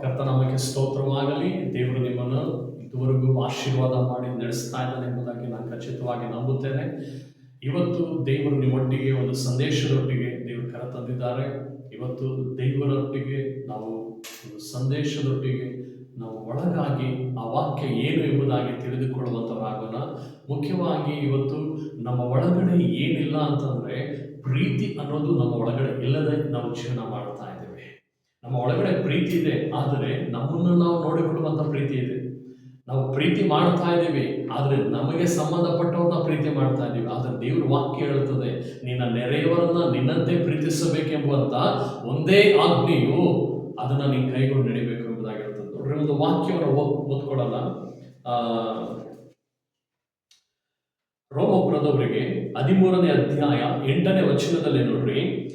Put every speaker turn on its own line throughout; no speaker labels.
ಕರ್ತನಾಮಕ್ಕೆ ಸ್ತೋತ್ರವಾಗಲಿ. ದೇವರು ನಿಮ್ಮನ್ನು ಇದುವರೆಗೂ ಆಶೀರ್ವಾದ ಮಾಡಿ ನಡೆಸ್ತಾ ಇದ್ದಾನೆ ಎಂಬುದಾಗಿ ನಾನು ಖಚಿತವಾಗಿ ನಂಬುತ್ತೇನೆ. ಇವತ್ತು ದೇವರು ನಿಮ್ಮೊಟ್ಟಿಗೆ ಒಂದು ಸಂದೇಶದೊಟ್ಟಿಗೆ ದೇವರು ಕರೆತಂದಿದ್ದಾರೆ. ಇವತ್ತು ದೇವರೊಟ್ಟಿಗೆ ನಾವು ಸಂದೇಶದೊಟ್ಟಿಗೆ ನಾವು ಒಳಗಾಗಿ ಆ ವಾಕ್ಯ ಏನು ಎಂಬುದಾಗಿ ತಿಳಿದುಕೊಳ್ಳುವಂಥವರಾಗೋಣ ಮುಖ್ಯವಾಗಿ ಇವತ್ತು ನಮ್ಮ ಒಳಗಡೆ ಏನಿಲ್ಲ ಅಂತಂದರೆ ಪ್ರೀತಿ ಅನ್ನೋದು ನಮ್ಮ ಒಳಗಡೆ ಇಲ್ಲದೆ ನಾವು ಜೀವನ ಮಾಡ್ತಾ ಇದ್ದೇವೆ. ನಮ್ಮ ಒಳಗಡೆ ಪ್ರೀತಿ ಇದೆ, ಆದರೆ ನಮ್ಮನ್ನು ನಾವು ನೋಡಿಕೊಳ್ಳುವಂಥ ಪ್ರೀತಿ ಇದೆ. ನಾವು ಪ್ರೀತಿ ಮಾಡ್ತಾ ಇದ್ದೀವಿ, ಆದರೆ ನಮಗೆ ಸಂಬಂಧಪಟ್ಟವ್ರನ್ನ ಪ್ರೀತಿ ಮಾಡ್ತಾ ಇದ್ದೀವಿ. ಆದರೆ ದೇವ್ರ ವಾಕ್ಯ ಹೇಳ್ತದೆ, ನಿನ್ನ ನೆರೆಯವರನ್ನ ನಿನ್ನಂತೆ ಪ್ರೀತಿಸಬೇಕೆಂಬುವಂಥ ಒಂದೇ ಆಜ್ಞೆಯು ಅದನ್ನು ನೀನು ಕೈಗೊಂಡು ನಡಿಬೇಕು ಎಂಬುದಾಗಿ ಹೇಳ್ತದೆ. ನೋಡ್ರಿ ಒಂದು ವಾಕ್ಯವನ್ನು ಆ, ರೋಮಪುರದವರಿಗೆ ಹದಿಮೂರನೇ ಅಧ್ಯಾಯ ಎಂಟನೇ ವಚನದಲ್ಲಿ ನೋಡ್ರಿ.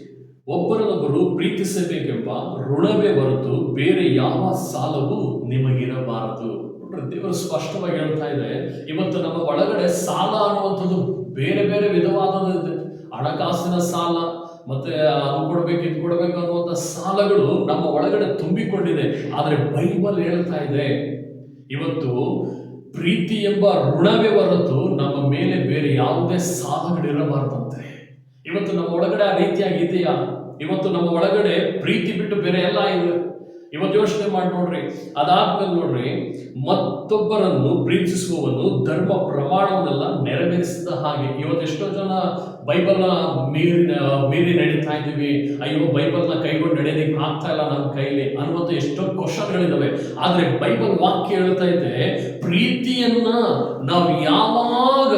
ಒಬ್ಬರನ್ನೊಬ್ಬರು ಪ್ರೀತಿಸಬೇಕೆಂಬ ಋಣವೇ ಹೊರತು ಬೇರೆ ಯಾವ ಸಾಲವೂ ನಿಮಗಿರಬಾರದು. ದೇವರು ಸ್ಪಷ್ಟವಾಗಿ ಹೇಳ್ತಾ ಇದೆ ಇವತ್ತು ನಮ್ಮ ಒಳಗಡೆ ಸಾಲ ಅನ್ನುವಂಥದ್ದು ಬೇರೆ ಬೇರೆ ವಿಧವಾದ ಹಣಕಾಸಿನ ಸಾಲ ಮತ್ತೆ ಅದು ಕೊಡ್ಬೇಕು, ಇದು ಕೊಡ್ಬೇಕು ಅನ್ನುವಂಥ ಸಾಲಗಳು ನಮ್ಮ ಒಳಗಡೆ ತುಂಬಿಕೊಂಡಿದೆ. ಆದರೆ ಬೈಬಲ್ ಹೇಳ್ತಾ ಇದೆ, ಇವತ್ತು ಪ್ರೀತಿ ಎಂಬ ಋಣವೇ ಹೊರತು ನಮ್ಮ ಮೇಲೆ ಬೇರೆ ಯಾವುದೇ ಸಾಲಗಳಿರಬಾರ್ದಂತೆ ಇವತ್ತು ನಮ್ಮ ಒಳಗಡೆ ಆ ರೀತಿಯಾಗಿ ಇದೆಯಾ? ಇವತ್ತು ನಮ್ಮ ಒಳಗಡೆ ಪ್ರೀತಿ ಬಿಟ್ಟು ಬೇರೆ ಎಲ್ಲ ಇದೆ. ಇವತ್ತು ಯೋಚನೆ ಮಾಡಿ ನೋಡ್ರಿ. ಅದಾದ್ಮೇಲೆ ನೋಡ್ರಿ, ಮತ್ತೊಬ್ಬರನ್ನು ಪ್ರೀತಿಸುವವನು ಧರ್ಮ ಪ್ರಮಾಣವನ್ನೆಲ್ಲ ನೆರವೇರಿಸಿದ ಹಾಗೆ. ಇವತ್ತೆಷ್ಟೋ ಜನ ಬೈಬಲ್ನ ಮೀರಿ ಮೀರಿ ನಡೀತಾ ಇದ್ದೀವಿ. ಅಯ್ಯೋ, ಬೈಬಲ್ನ ಕೈಗೊಂಡು ನಡೆಯೋದಕ್ಕೆ ಆಗ್ತಾ ಇಲ್ಲ ನಮ್ಮ ಕೈಲಿ ಅನ್ನುವಂಥ ಎಷ್ಟೋ ಕ್ವಶನ್ಗಳಿದ್ದಾವೆ ಆದರೆ ಬೈಬಲ್ ವಾಕ್ಯ ಹೇಳ್ತಾ ಇದೆ, ಪ್ರೀತಿಯನ್ನ ನಾವು ಯಾವಾಗ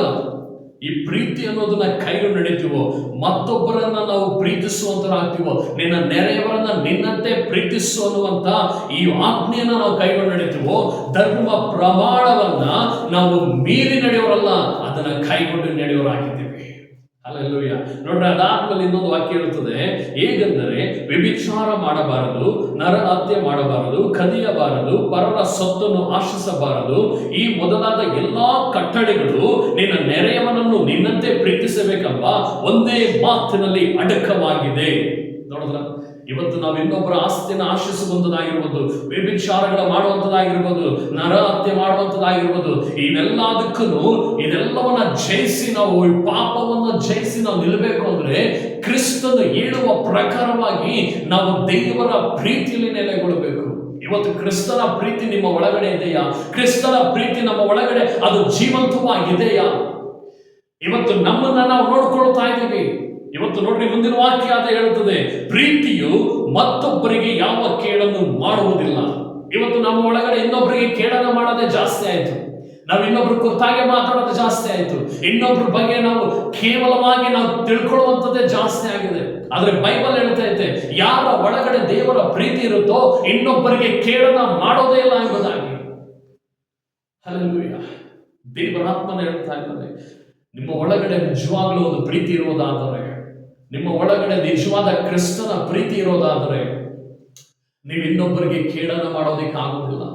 ಈ ಪ್ರೀತಿ ಅನ್ನೋದನ್ನ ಕೈಗೊಂಡು ನಡೀತೀವೋ, ಮತ್ತೊಬ್ಬರನ್ನ ನಾವು ಪ್ರೀತಿಸುವಂತರಾಗ್ತೀವೋ, ನಿನ್ನ ನೆರೆಯವರನ್ನ ನಿನ್ನಂತೆ ಪ್ರೀತಿಸು ಅನ್ನುವಂತ ಈ ಆಜ್ಞೆಯನ್ನ ನಾವು ಕೈಗೊಂಡು ನಡೀತೀವೋ ಧರ್ಮ ಪ್ರಮಾಣವನ್ನ ನಾವು ಮೀರಿ ನಡೆಯೋರಲ್ಲ, ಅದನ್ನ ಕೈಗೊಂಡು ನಡೆಯೋರಾಗಿದ್ದೀವಿ. ಅಲ್ಲೆಲ್ಲೂಯ್ಯ ನೋಡ್ರಿ, ಅದಾದ್ಮೇಲೆ ಇನ್ನೊಂದು ವಾಕ್ಯ ಇರುತ್ತದೆ ಹೇಗೆಂದರೆ, ವ್ಯಭಿಚಾರ ಮಾಡಬಾರದು, ನರ ಹತ್ಯೆ ಮಾಡಬಾರದು, ಕದಿಯಬಾರದು, ಪರರ ಸೊತ್ತನ್ನು ಆಶಿಸಬಾರದು, ಈ ಮೊದಲಾದ ಎಲ್ಲಾ ಕಟ್ಟಳೆಗಳು ನಿನ್ನ ನೆರೆಯವನನ್ನು ನಿನ್ನಂತೆ ಪ್ರೀತಿಸಬೇಕೆಂಬ ಒಂದೇ ಮಾತಿನಲ್ಲಿ ಅಡಕವಾಗಿದೆ. ನೋಡಿದ್ರ ಇವತ್ತು ನಾವು ಇನ್ನೊಬ್ಬರ ಆಸ್ತಿಯನ್ನು ಆಶಿಸುವಂಥದ್ದಾಗಿರ್ಬೋದು ವ್ಯಭಿಚಾರಗಳ ಮಾಡುವಂಥದ್ದಾಗಿರ್ಬೋದು ನರ ಹತ್ಯೆ ಮಾಡುವಂಥದ್ದಾಗಿರ್ಬೋದು, ಇವೆಲ್ಲದಕ್ಕೂ ಇದೆಲ್ಲವನ್ನ ಜಯಿಸಿ ನಾವು ಈ ಪಾಪವನ್ನು ಜಯಿಸಿ ನಾವು ನಿಲ್ಲಬೇಕು ಅಂದ್ರೆ ಕ್ರಿಸ್ತನು ಹೇಳುವ ಪ್ರಕಾರವಾಗಿ ನಾವು ದೇವರ ಪ್ರೀತಿಯಲ್ಲಿ ನೆಲೆಗೊಳ್ಳಬೇಕು. ಇವತ್ತು ಕ್ರಿಸ್ತನ ಪ್ರೀತಿ ನಿಮ್ಮ ಒಳಗಡೆ ಇದೆಯಾ? ಕ್ರಿಸ್ತನ ಪ್ರೀತಿ ನಮ್ಮ ಒಳಗಡೆ, ಅದು ಜೀವಂತವಾಗಿದೆಯಾ? ಇವತ್ತು ನಮ್ಮನ್ನ ನಾವು ನೋಡ್ಕೊಳ್ತಾ ಇದ್ದೀವಿ. ಇವತ್ತು ನೋಡ್ರಿ, ಮುಂದಿನ ವಾಕ್ಯ ಅಂತ ಹೇಳುತ್ತದೆ, ಪ್ರೀತಿಯು ಮತ್ತೊಬ್ಬರಿಗೆ ಯಾವ ಕೇಡನ್ನು ಮಾಡುವುದಿಲ್ಲ. ಇವತ್ತು ನಮ್ಮ ಒಳಗಡೆ ಇನ್ನೊಬ್ಬರಿಗೆ ಕೇಡನ್ನು ಮಾಡೋದೇ ಜಾಸ್ತಿ ಆಯ್ತು. ನಾವು ಇನ್ನೊಬ್ರು ಕುರಿತಾಗೆ ಮಾತಾಡೋದು ಜಾಸ್ತಿ ಆಯ್ತು. ಇನ್ನೊಬ್ರ ಬಗ್ಗೆ ನಾವು ಕೇವಲವಾಗಿ ನಾವು ತಿಳ್ಕೊಳ್ಳುವಂಥದ್ದೇ ಜಾಸ್ತಿ ಆಗಿದೆ. ಆದ್ರೆ ಬೈಬಲ್ ಹೇಳ್ತಾ ಐತೆ, ಯಾರ ಒಳಗಡೆ ದೇವರ ಪ್ರೀತಿ ಇರುತ್ತೋ, ಇನ್ನೊಬ್ಬರಿಗೆ ಕೇಳನ ಮಾಡೋದೇ ಇಲ್ಲ ಎಂಬುದಾಗಿ. ದೇವರಾತ್ಮನ ಹೇಳ್ತಾ ಇದ್ದಾನೆ ನಿಮ್ಮ ಒಳಗಡೆ ನಿಜವಾಗ್ಲೂ ಒಂದು ಪ್ರೀತಿ ಇರುವುದಾದರೆ ನಿಮ್ಮ ಒಳಗಡೆ ನಿಜವಾದ ಕ್ರಿಸ್ತನ ಪ್ರೀತಿ ಇರೋದಾದರೆ ನೀವು ಇನ್ನೊಬ್ಬರಿಗೆ ಕೇಳನ ಮಾಡೋದಕ್ಕೆ ಆಗೋದಿಲ್ಲ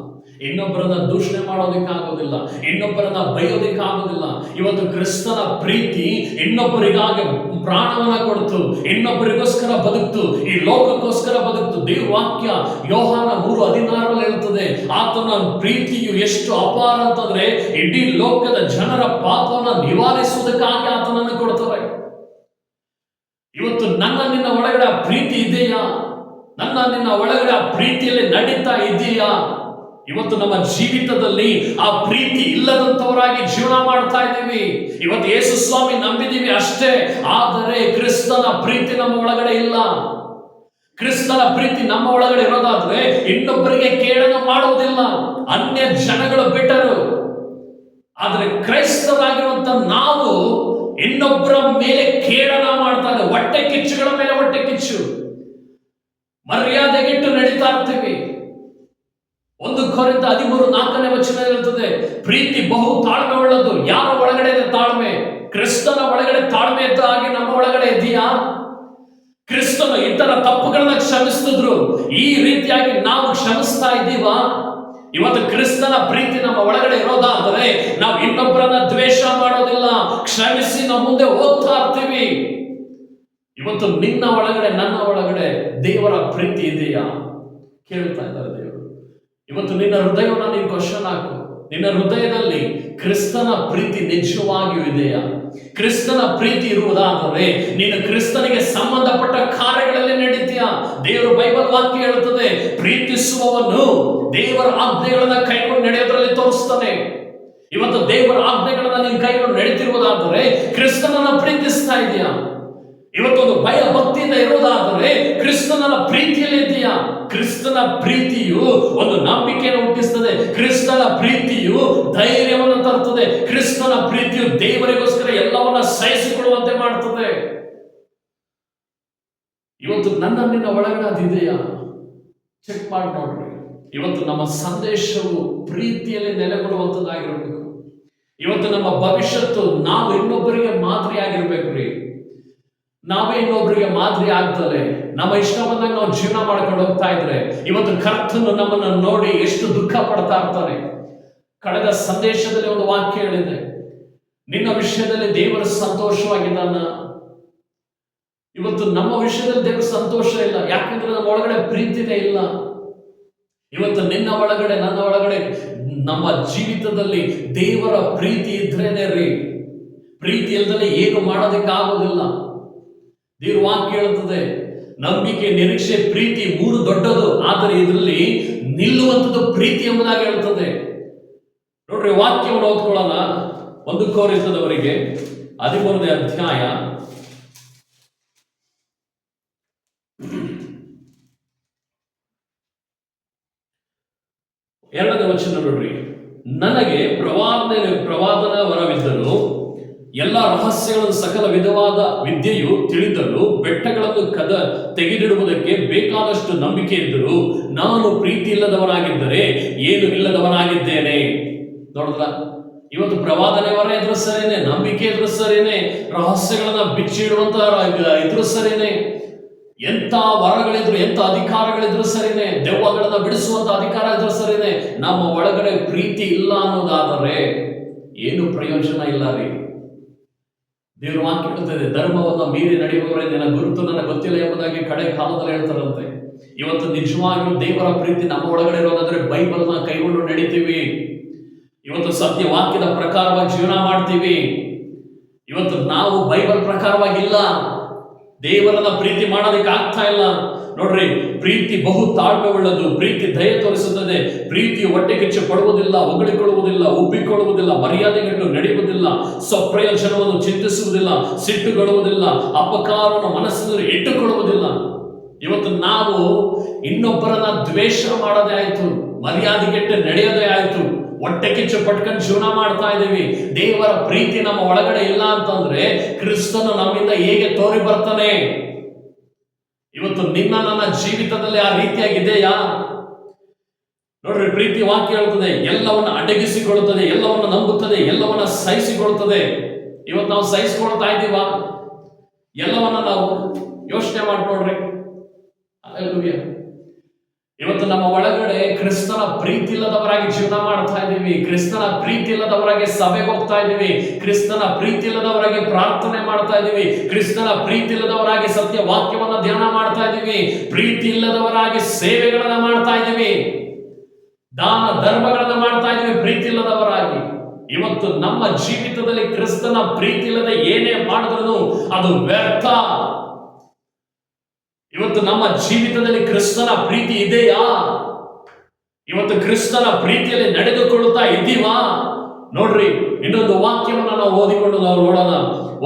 ಇನ್ನೊಬ್ಬರನ್ನ ದೂಷಣೆ ಮಾಡೋದಕ್ಕೆ ಆಗೋದಿಲ್ಲ ಇನ್ನೊಬ್ಬರನ್ನ ಬೈಯೋದಕ್ಕಾಗೋದಿಲ್ಲ. ಇವತ್ತು ಕ್ರಿಸ್ತನ ಪ್ರೀತಿ ಇನ್ನೊಬ್ಬರಿಗಾಗಿ ಪ್ರಾಣವನ್ನ ಕೊಡ್ತು, ಇನ್ನೊಬ್ಬರಿಗೋಸ್ಕರ ಬದುಕ್ತು, ಈ ಲೋಕಕ್ಕೋಸ್ಕರ ಬದುಕ್ತು. ದೇವವಾಕ್ಯ ಯೋಹಾನ ಮೂರು ಹದಿನಾರಲ್ಲಿ ಹೇಳ್ತದೆ, ಆತನ ಪ್ರೀತಿಯು ಎಷ್ಟು ಅಪಾರ ಅಂತಂದ್ರೆ ಇಡೀ ಲೋಕದ ಜನರ ಪಾಪವನ್ನ ನಿವಾರಿಸುವುದಕ್ಕಾಗಿ ಆತನನ್ನು ಕೊಡ್ತಾರೆ ಇವತ್ತು ನನ್ನ ನಿನ್ನ ಒಳಗಡೆ ಆ ಪ್ರೀತಿ ಇದೆಯಾ? ನನ್ನ ನಿನ್ನ ಒಳಗಡೆ ಆ ಪ್ರೀತಿಯಲ್ಲಿ ನಡೀತಾ ಇದೆಯಾ? ಇವತ್ತು ನಮ್ಮ ಜೀವಿತದಲ್ಲಿ ಆ ಪ್ರೀತಿ ಇಲ್ಲದಂತವರಾಗಿ ಜೀವನ ಮಾಡ್ತಾ ಇದ್ದೀವಿ. ಇವತ್ತು ಯೇಸು ಸ್ವಾಮಿ ನಂಬಿದೀವಿ ಅಷ್ಟೇ. ಆದರೆ ಕ್ರಿಸ್ತನ ಪ್ರೀತಿ ನಮ್ಮ ಒಳಗಡೆ ಇಲ್ಲ. ಕ್ರಿಸ್ತನ ಪ್ರೀತಿ ನಮ್ಮ ಒಳಗಡೆ ಇರೋದಾದ್ರೆ ಇನ್ನೊಬ್ಬರಿಗೆ ಕೇಳಲು ಮಾಡುವುದಿಲ್ಲ. ಅನ್ಯ ಜನಗಳು ಬಿಟ್ಟರು ಆದರೆ ಕ್ರೈಸ್ತರಾಗಿರುವಂತ ನಾವು ಇನ್ನೊಬ್ಬರ ಮೇಲೆ ಕೇಳನ ಮಾಡ್ತಾ ಇದ್ದೇವೆ ಹೊಟ್ಟೆ ಕಿಚ್ಚುಗಳ ಮೇಲೆ ಹೊಟ್ಟೆ ಕಿಚ್ಚು. ಮರ್ಯಾದೆಗಿಟ್ಟು ನಡೀತಾ ಇರ್ತೀವಿ. ಒಂದು ಕೋರಿಂದ ಹದಿಮೂರು ನಾಲ್ಕನೇ ವಚನ ಪ್ರೀತಿ ಬಹು ತಾಳ್ಮೆ ಉಳ್ಳದು ಯಾರ ಒಳಗಡೆ ತಾಳ್ಮೆ? ಕ್ರಿಸ್ತನ ಒಳಗಡೆ ತಾಳ್ಮೆ ಇದ್ದ ಹಾಗೆ ನಮ್ಮ ಒಳಗಡೆ ಇದೆಯಾ? ಕ್ರಿಸ್ತನು ಇತರ ತಪ್ಪುಗಳನ್ನ ಕ್ಷಮಿಸ್ತಿದ್ರು ಈ ರೀತಿಯಾಗಿ ನಾವು ಕ್ಷಮಿಸ್ತಾ ಇದ್ದೀವಾ? ಇವತ್ತು ಕ್ರಿಸ್ತನ ಪ್ರೀತಿ ನಮ್ಮ ಒಳಗಡೆ ಇರೋದಾದರೆ ನಾವು ಇನ್ನೊಬ್ಬರನ್ನ ದ್ವೇಷ ಮಾಡೋದಿಲ್ಲ, ಕ್ಷಮಿಸಿ ನಮ್ಮ ಮುಂದೆ ಓದ್ತಾ ಇರ್ತೀವಿ. ಇವತ್ತು ನಿನ್ನ ಒಳಗಡೆ, ನನ್ನ ಒಳಗಡೆ ದೇವರ ಪ್ರೀತಿ ಇದೆಯಾ? ಕೇಳ್ತಾ ಇದ್ದಾರೆ ಇವತ್ತು ನಿನ್ನ ಹೃದಯವನ್ನು ನೀನು ಕ್ವಶನ್ ಹಾಕು. ನಿನ್ನ ಹೃದಯದಲ್ಲಿ ಕ್ರಿಸ್ತನ ಪ್ರೀತಿ ನಿಜವಾಗಿಯೂ ಇದೆಯಾ? ಕ್ರಿಸ್ತನ ಪ್ರೀತಿ ಇರುವುದಾದರೆ ನೀನು ಕ್ರಿಸ್ತನಿಗೆ ಸಂಬಂಧಪಟ್ಟ ಕಾರ್ಯಗಳಲ್ಲಿ ನಡೀತೀಯಾ? ದೇವರು ಬೈಬಲ್ ವಾಕ್ಯ ಹೇಳುತ್ತದೆ, ಪ್ರೀತಿಸುವವನು ದೇವರ ಆಜ್ಞೆಗಳನ್ನ ಕೈಗೊಂಡು ನಡೆಯೋದ್ರಲ್ಲಿ ತೋರಿಸ್ತಾನೆ ಇವತ್ತು ದೇವರ ಆಜ್ಞೆಗಳನ್ನ ನೀನು ಕೈಗೊಂಡು ನಡೀತಿರುವುದಾದರೆ ಕ್ರಿಸ್ತನನ್ನ ಪ್ರೀತಿಸ್ತಾ ಇದೆಯಾ? ಇವತ್ತೊಂದು ಭಯ ಭಕ್ತಿಯಿಂದ ಇರೋದಾದರೆ ಕ್ರಿಸ್ತನ ಪ್ರೀತಿಯಲ್ಲಿ ಇದೆಯಾ ಕ್ರಿಸ್ತನ ಪ್ರೀತಿಯು ಒಂದು ನಂಬಿಕೆಯನ್ನು ಹುಟ್ಟಿಸ್ತದೆ. ಕ್ರಿಸ್ತನ ಪ್ರೀತಿಯು ಧೈರ್ಯವನ್ನು ತರುತ್ತದೆ. ಕ್ರಿಸ್ತನ ಪ್ರೀತಿಯು ದೇವರಿಗೋಸ್ಕರ ಎಲ್ಲವನ್ನ ಸಹಿಸಿಕೊಳ್ಳುವಂತೆ ಮಾಡ್ತದೆ ಇವತ್ತು ನನ್ನ ನಿನ್ನ ಒಳಗಡೆ ಅದಿದೆಯಾ ಚೆಕ್ ಮಾಡಿ ನೋಡ್ರಿ. ಇವತ್ತು ನಮ್ಮ ಸಂದೇಶವು ಪ್ರೀತಿಯಲ್ಲಿ ನೆಲೆಗೊಳ್ಳುವಂಥದ್ದಾಗಿರಬೇಕು. ಇವತ್ತು ನಮ್ಮ ಭವಿಷ್ಯತ್ತು ನಾವು ಇನ್ನೊಬ್ಬರಿಗೆ ಮಾದರಿಯಾಗಿರ್ಬೇಕು ರೀ. ನಾವೇ ಇನ್ನೊಬ್ಬರಿಗೆ ಮಾದರಿ ಆಗ್ತದೆ. ನಮ್ಮ ಇಷ್ಟ ಬಂದಾಗ ನಾವು ಜೀವನ ಮಾಡ್ಕೊಂಡು ಹೋಗ್ತಾ ಇದ್ರೆ ಇವತ್ತು ಕರ್ತನು ನಮ್ಮನ್ನು ನೋಡಿ ಎಷ್ಟು ದುಃಖ ಪಡ್ತಾ ಇರ್ತಾನೆ. ಕಳೆದ ಸಂದೇಶದಲ್ಲಿ ಒಂದು ವಾಕ್ಯ ಹೇಳಿದೆ. ನಿನ್ನ ವಿಷಯದಲ್ಲಿ ದೇವರು ಸಂತೋಷವಾಗಿದ್ದಾನ ಇವತ್ತು ನಮ್ಮ ವಿಷಯದಲ್ಲಿ ದೇವರು ಸಂತೋಷ ಇಲ್ಲ. ಯಾಕಂದ್ರೆ ನಮ್ಮ ಒಳಗಡೆ ಪ್ರೀತಿನೇ ಇಲ್ಲ. ಇವತ್ತು ನಿನ್ನ ಒಳಗಡೆ, ನನ್ನ ಒಳಗಡೆ, ನಮ್ಮ ಜೀವಿತದಲ್ಲಿ ದೇವರ ಪ್ರೀತಿ ಇದ್ರೇನೆ ರೀ. ಪ್ರೀತಿ ಇಲ್ದಲೆ ಏನು ಮಾಡೋದಕ್ಕಾಗೋದಿಲ್ಲ ದೇವ್ರ ವಾಕ್ಯ ಹೇಳುತ್ತದೆ ನಂಬಿಕೆ, ನಿರೀಕ್ಷೆ, ಪ್ರೀತಿ ಮೂರು ದೊಡ್ಡದು. ಆದರೆ ಇದರಲ್ಲಿ ನಿಲ್ಲುವಂಥದ್ದು ಪ್ರೀತಿ ಎಂಬುದಾಗಿ ಹೇಳುತ್ತದೆ. ನೋಡ್ರಿ, ವಾಕ್ಯವನ್ನು ಓದ್ಕೊಳ್ಳೋಣ. ಒಂದು ಕೋರಿಸದವರಿಗೆ ಹದಿಮೂರನೇ ಅಧ್ಯಾಯ. ಎರಡನೇ ವಚನ ನೋಡ್ರಿ. ನನಗೆ ಪ್ರವಾದನೆ, ಪ್ರವಾದನ ವರವಿದ್ದರೂ ಎಲ್ಲ ರಹಸ್ಯಗಳನ್ನು ಸಕಲ ವಿಧವಾದ ವಿದ್ಯೆಯು ತಿಳಿದಲು ಬೆಟ್ಟಗಳನ್ನು ಕದ ತೆಗೆದಿಡುವುದಕ್ಕೆ ಬೇಕಾದಷ್ಟು ನಂಬಿಕೆ ಇದ್ದರೂ ನಾನು ಪ್ರೀತಿ ಇಲ್ಲದವನಾಗಿದ್ದರೆ ಏನು ಇಲ್ಲದವನಾಗಿದ್ದೇನೆ. ನೋಡಿದ್ರ? ಇವತ್ತು ಪ್ರವಾದನೆ ವರ ಇದ್ರು ಸರಿನೇ, ನಂಬಿಕೆ ಇದ್ರು ಸರಿನೇ, ರಹಸ್ಯಗಳನ್ನ ಬಿಚ್ಚಿಡುವಂತ ಇದ್ರು ಸರಿನೇ. ಎಂತ ವರಗಳಿದ್ರು ಎಂತ ಅಧಿಕಾರಗಳಿದ್ರು ಸರಿನೇ, ದೆವ್ವಗಳನ್ನ ಬಿಡಿಸುವಂತ ಅಧಿಕಾರ ಇದ್ರು ಸರಿನೇ, ನಮ್ಮ ಒಳಗಡೆ ಪ್ರೀತಿ ಇಲ್ಲ ಅನ್ನೋದಾದರೆ ಏನು ಪ್ರಯೋಜನ ಇಲ್ಲ ರೀ? ದೇವರು ವಾಕ್ಯ ಹೇಳ್ತದೆ ಧರ್ಮವನ್ನು ಮೀರಿ ನಡೆಯುವವರೇ ನನ್ನ ಗುರುತು ನನ್ನ ಗೊತ್ತಿಲ್ಲ ಎಂಬುದಾಗಿ ಕಡೆ ಕಾಲದಲ್ಲಿ ಹೇಳ್ತಾರಂತೆ. ಇವತ್ತು ನಿಜವಾಗಿಯೂ ದೇವರ ಪ್ರೀತಿ ನಮ್ಮ ಒಳಗಡೆ ಇರೋದಾದ್ರೆ ಬೈಬಲ್ನ ಕೈಗೊಂಡು ನಡಿತೀವಿ. ಇವತ್ತು ಸತ್ಯ ವಾಕ್ಯದ ಪ್ರಕಾರವಾಗಿ ಜೀವನ ಮಾಡ್ತೀವಿ. ಇವತ್ತು ನಾವು ಬೈಬಲ್ ಪ್ರಕಾರವಾಗಿಲ್ಲ. ದೇವರನ್ನ ಪ್ರೀತಿ ಮಾಡೋದಕ್ಕೆ ಆಗ್ತಾ ಇಲ್ಲ. ನೋಡ್ರಿ, ಪ್ರೀತಿ ಬಹು ತಾಳ್ಮೆಯುಳ್ಳದು ಪ್ರೀತಿ ದಯ ತೋರಿಸುತ್ತದೆ ಪ್ರೀತಿ ಹೊಟ್ಟೆ ಕಿಚ್ಚು ಕೊಡುವುದಿಲ್ಲ, ಹೊಗಳಿಕೊಳ್ಳುವುದಿಲ್ಲ, ಉಬ್ಬಿಕೊಳ್ಳುವುದಿಲ್ಲ, ಮರ್ಯಾದೆಗೆಟ್ಟು ನಡೆಯುವುದಿಲ್ಲ, ಸ್ವಪ್ರಯೋಜನವನ್ನು ಚಿಂತಿಸುವುದಿಲ್ಲ ಸಿಟ್ಟುಗೊಳ್ಳುವುದಿಲ್ಲ ಅಪಕಾರವನ್ನು ಮನಸ್ಸಿನಲ್ಲಿ ಇಟ್ಟುಕೊಳ್ಳುವುದಿಲ್ಲ. ಇವತ್ತು ನಾವು ಇನ್ನೊಬ್ಬರನ್ನ ದ್ವೇಷ ಮಾಡೋದೇ ಆಯ್ತು ಮರ್ಯಾದೆಗೆಟ್ಟು ನಡೆಯೋದೇ ಆಯಿತು ಹೊಟ್ಟೆ ಕಿಚ್ಚು ಪಟ್ಕೊಂಡು ಜೀವನ ಮಾಡ್ತಾ ಇದ್ದೀವಿ, ದೇವರ ಪ್ರೀತಿ ನಮ್ಮ ಒಳಗಡೆ ಇಲ್ಲ ಅಂತಂದ್ರೆ ಕ್ರಿಸ್ತನು ನಮ್ಮಿಂದ ಹೇಗೆ ತೋರಿ ಬರ್ತಾನೆ? ಇವತ್ತು ನಿನ್ನ ನನ್ನ ಜೀವಿತದಲ್ಲಿ ಆ ರೀತಿಯಾಗಿದೆಯಾ? ನೋಡ್ರಿ, ಪ್ರೀತಿ ವಾಕ್ಯ ಹೇಳ್ತದೆ, ಎಲ್ಲವನ್ನ ಅಡಗಿಸಿಕೊಳ್ಳುತ್ತದೆ, ಎಲ್ಲವನ್ನ ನಂಬುತ್ತದೆ, ಎಲ್ಲವನ್ನ ಸಹಿಸಿಕೊಳ್ಳುತ್ತದೆ. ಇವತ್ತು ನಾವು ಸಹಿಸಿಕೊಳ್ತಾ ಇದ್ದೀವ? ಎಲ್ಲವನ್ನ ನಾವು ಯೋಚನೆ ಮಾಡಿ ನೋಡ್ರಿ. ಇವತ್ತು ನಮ್ಮ ಒಳಗಡೆ ಕ್ರಿಸ್ತನ ಪ್ರೀತಿ ಇಲ್ಲದವರಾಗಿ ಜೀವನ ಮಾಡ್ತಾ ಇದ್ದೀವಿ. ಕ್ರಿಸ್ತನ ಪ್ರೀತಿ ಇಲ್ಲದವರಾಗಿ ಸಭೆಗೆ ಹೋಗ್ತಾ ಇದ್ದೀವಿ. ಕ್ರಿಸ್ತನ ಪ್ರೀತಿ ಇಲ್ಲದವರಾಗಿ ಪ್ರಾರ್ಥನೆ ಮಾಡ್ತಾ ಇದ್ದೀವಿ. ಕ್ರಿಸ್ತನ ಪ್ರೀತಿ ಇಲ್ಲದವರಾಗಿ ಸತ್ಯ ವಾಕ್ಯವನ್ನ ಧ್ಯಾನ ಮಾಡ್ತಾ ಇದ್ದೀವಿ. ಪ್ರೀತಿ ಇಲ್ಲದವರಾಗಿ ಸೇವೆಗಳನ್ನ ಮಾಡ್ತಾ ಇದ್ದೀವಿ. ದಾನ ಧರ್ಮಗಳನ್ನ ಮಾಡ್ತಾ ಇದ್ದೀವಿ. ಪ್ರೀತಿ ಇಲ್ಲದವರಾಗಿ. ಇವತ್ತು ನಮ್ಮ ಜೀವಿತದಲ್ಲಿ ಕ್ರಿಸ್ತನ ಪ್ರೀತಿ ಇಲ್ಲದೆ ಏನೇ ಮಾಡಿದ್ರು ಅದು ವ್ಯರ್ಥ. ಇವತ್ತು ನಮ್ಮ ಜೀವಿತದಲ್ಲಿ ಕ್ರಿಸ್ತನ ಪ್ರೀತಿ ಇದೆಯಾ? ಇವತ್ತು ಕ್ರಿಸ್ತನ ಪ್ರೀತಿಯಲ್ಲಿ ನಡೆದುಕೊಳ್ಳುತ್ತಾ ಇದ್ದೀವಾ? ನೋಡ್ರಿ, ಇನ್ನೊಂದು ವಾಕ್ಯವನ್ನು ನಾವು ಓದಿಕೊಂಡು ನಾವು ನೋಡೋಣ.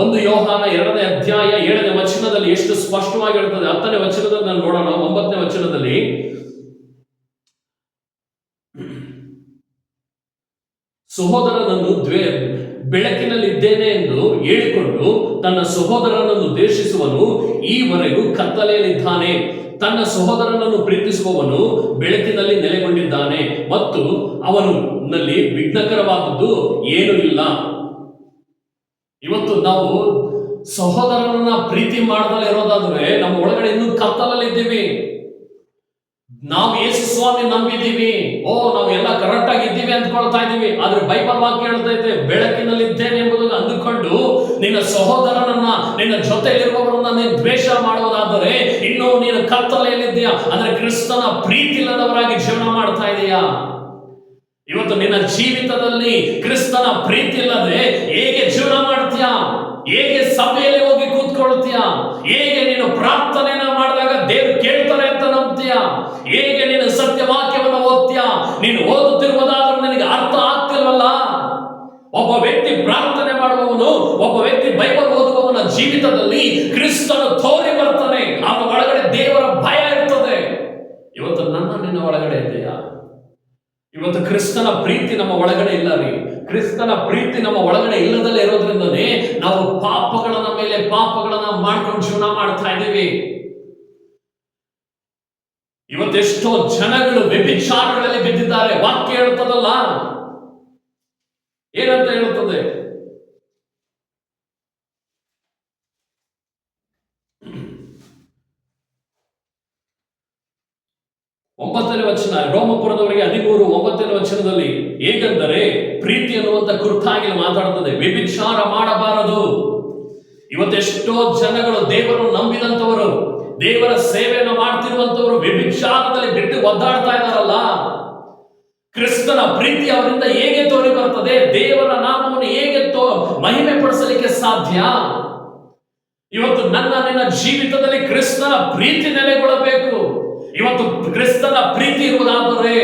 ಒಂದು ಯೋಹಾನ ಎರಡನೇ ಅಧ್ಯಾಯ ಏಳನೇ ವಚನದಲ್ಲಿ ಎಷ್ಟು ಸ್ಪಷ್ಟವಾಗಿ ಹೇಳ್ತದೆ? ಹತ್ತನೇ ವಚನದಲ್ಲಿ ನಾನು ನೋಡೋಣ, ಒಂಬತ್ತನೇ ವಚನದಲ್ಲಿ. ಸಹೋದರನನ್ನು ದ್ವೇ ಬೆಳಕಿನಲ್ಲಿ ಇದ್ದೇನೆ ಎಂದು ಹೇಳಿಕೊಂಡು ತನ್ನ ಸಹೋದರನನ್ನು ದೇಶಿಸುವನು ಈವರೆಗೂ ಕತ್ತಲೆಯಲ್ಲಿದ್ದಾನೆ. ತನ್ನ ಸಹೋದರನನ್ನು ಪ್ರೀತಿಸುವವನು ಬೆಳಕಿನಲ್ಲಿ ನೆಲೆಗೊಂಡಿದ್ದಾನೆ ಮತ್ತು ಅವನು ನಲ್ಲಿ ವಿಘ್ನಕರವಾದದ್ದು ಏನೂ ಇಲ್ಲ. ಇವತ್ತು ನಾವು ಸಹೋದರನನ್ನ ಪ್ರೀತಿ ಮಾಡದಲ್ಲೇ ಇರೋದಾದ್ರೆ ನಮ್ಮ ಒಳಗಡೆ ಇನ್ನೂ ಕತ್ತಲಲ್ಲಿದ್ದೀವಿ. ನಾವು ಯೇಸು ಸ್ವಾಮಿ ನಂಬಿದ್ದೀವಿ. ಓ, ನಾವು ಎಲ್ಲ ಕರೆಕ್ಟ್ ಆಗಿದ್ದೀವಿ ಅಂದ್ಕೊಳ್ತಾ ಇದ್ದೀವಿ. ಆದ್ರೆ ಬೈಬಲ್ ವಾಕ್ಯ ಹೇಳ್ತಾ ಇದೆ ಬೆಳಕಿನಲ್ಲಿ ಇದ್ದೇನೆ ಎಂಬುದನ್ನು ಅಂದುಕೊಂಡು ನಿನ್ನ ಸಹೋದರನನ್ನ, ನಿನ್ನ ಜೊತೆಯಲ್ಲಿರುವವರನ್ನ ನೀನು ದ್ವೇಷ ಮಾಡುವುದಾದರೆ ಇನ್ನೂ ನೀನು ಕತ್ತಲೆಯಲ್ಲಿದ್ದೀಯಾ? ಅಂದ್ರೆ ಕ್ರಿಸ್ತನ ಪ್ರೀತಿ ಇಲ್ಲದವರಾಗಿ ಜೀವನ ಮಾಡ್ತಾ ಇದೆಯಾ? ಇವತ್ತು ನಿನ್ನ ಜೀವಿತದಲ್ಲಿ ಕ್ರಿಸ್ತನ ಪ್ರೀತಿ ಇಲ್ಲದೆ ಹೇಗೆ ಜೀವನ ಮಾಡ್ತೀಯಾ? ಹೇಗೆ ಸಭೆಯಲ್ಲಿ ಹೋಗಿ ಕೂತ್ಕೊಳ್ತೀಯಾ? ಹೇಗೆ ನೀನು ಪ್ರಾರ್ಥನೆಯನ್ನ ಮಾಡಿದಾಗ ದೇವ್ರು ಕೇಳ್ತಾರೆ ಅಂತ ನಂಬ್ತೀಯಾ? ಹೇಗೆ ನೀನು ಸತ್ಯವಾಕ್ಯವನ್ನು ಓದ್ತೀಯ? ನೀನು ಓದುತ್ತಿರುವುದಾದ್ರೂ ನಿನಗೆ ಅರ್ಥ ಆಗ್ತಿಲ್ವಲ್ಲ? ಒಬ್ಬ ವ್ಯಕ್ತಿ ಪ್ರಾರ್ಥನೆ ಮಾಡುವವನು ಒಬ್ಬ ವ್ಯಕ್ತಿ ಬೈಬಲ್ ಓದುವವನ ಜೀವಿತದಲ್ಲಿ ಕ್ರಿಸ್ತನು ತೋರಿ ಬರ್ತಾನೆ. ಅವನ ಒಳಗಡೆ ದೇವರ ಭಯ ಇರ್ತದೆ. ಇವತ್ತು ನನ್ನ ನಿನ್ನ ಒಳಗಡೆ ಇದೆಯಾ? ಇವತ್ತು ಕ್ರಿಸ್ತನ ಪ್ರೀತಿ ನಮ್ಮ ಒಳಗಡೆ ಇಲ್ಲ ರೀ. ಕ್ರಿಸ್ತನ ಪ್ರೀತಿ ನಮ್ಮ ಒಳಗಡೆ ಇಲ್ಲದಲ್ಲೇ ಇರೋದ್ರಿಂದನೇ ನಾವು ಪಾಪಗಳನ್ನ ಮೇಲೆ ಪಾಪಗಳನ್ನ ಮಾಡ್ಕೊಂಡು ಜೀವನ ಮಾಡ್ತಾ ಇದ್ದೀವಿ. ಇವತ್ತೆಷ್ಟೋ ಜನಗಳು ವ್ಯಭಿಚಾರಗಳಲ್ಲಿ ಬಿದ್ದಿದ್ದಾರೆ. ವಾಕ್ಯ ಹೇಳ್ತದಲ್ಲ ಏನಂತ ಹೇಳುತ್ತದೆ? ಒಂಬತ್ತನೇ ವಚನ, ರೋಮಪುರದವರಿಗೆ ಹದಿಮೂರು ಒಂಬತ್ತನೇ ವಚನದಲ್ಲಿ ಹೇಗೆಂದರೆ ಪ್ರೀತಿ ಅನ್ನುವಂತ ಕುರ್ತಾಗಿ ಮಾತಾಡುತ್ತದೆ. ವಿಭಿಚಾರ ಮಾಡಬಾರದು. ಇವತ್ತೆಷ್ಟೋ ಜನಗಳು ದೇವರನ್ನು ನಂಬಿದಂತವರು ದೇವರ ಸೇವೆಯನ್ನು ಮಾಡ್ತಿರುವಂತವರು ವಿಭಿಚಾರದಲ್ಲಿ ಬಿಟ್ಟು ಒದ್ದಾಡ್ತಾ ಇದ್ದಾರಲ್ಲ. ಕ್ರಿಸ್ತನ ಪ್ರೀತಿ ಅವರಿಂದ ಹೇಗೆ ತೋರಿ ಬರ್ತದೆ? ದೇವರ ನಾಮವನ್ನು ಹೇಗೆ ತೋ ಮಹಿಮೆ ಪಡಿಸಲಿಕ್ಕೆ ಸಾಧ್ಯ? ಇವತ್ತು ನನ್ನ ನಿನ್ನ ಜೀವಿತದಲ್ಲಿ ಕ್ರಿಸ್ತನ ಪ್ರೀತಿ ನೆಲೆಗೊಳ್ಳಬೇಕು. ಇವತ್ತು ಕ್ರಿಸ್ತನ ಪ್ರೀತಿ ಇರುವುದಾದರೆ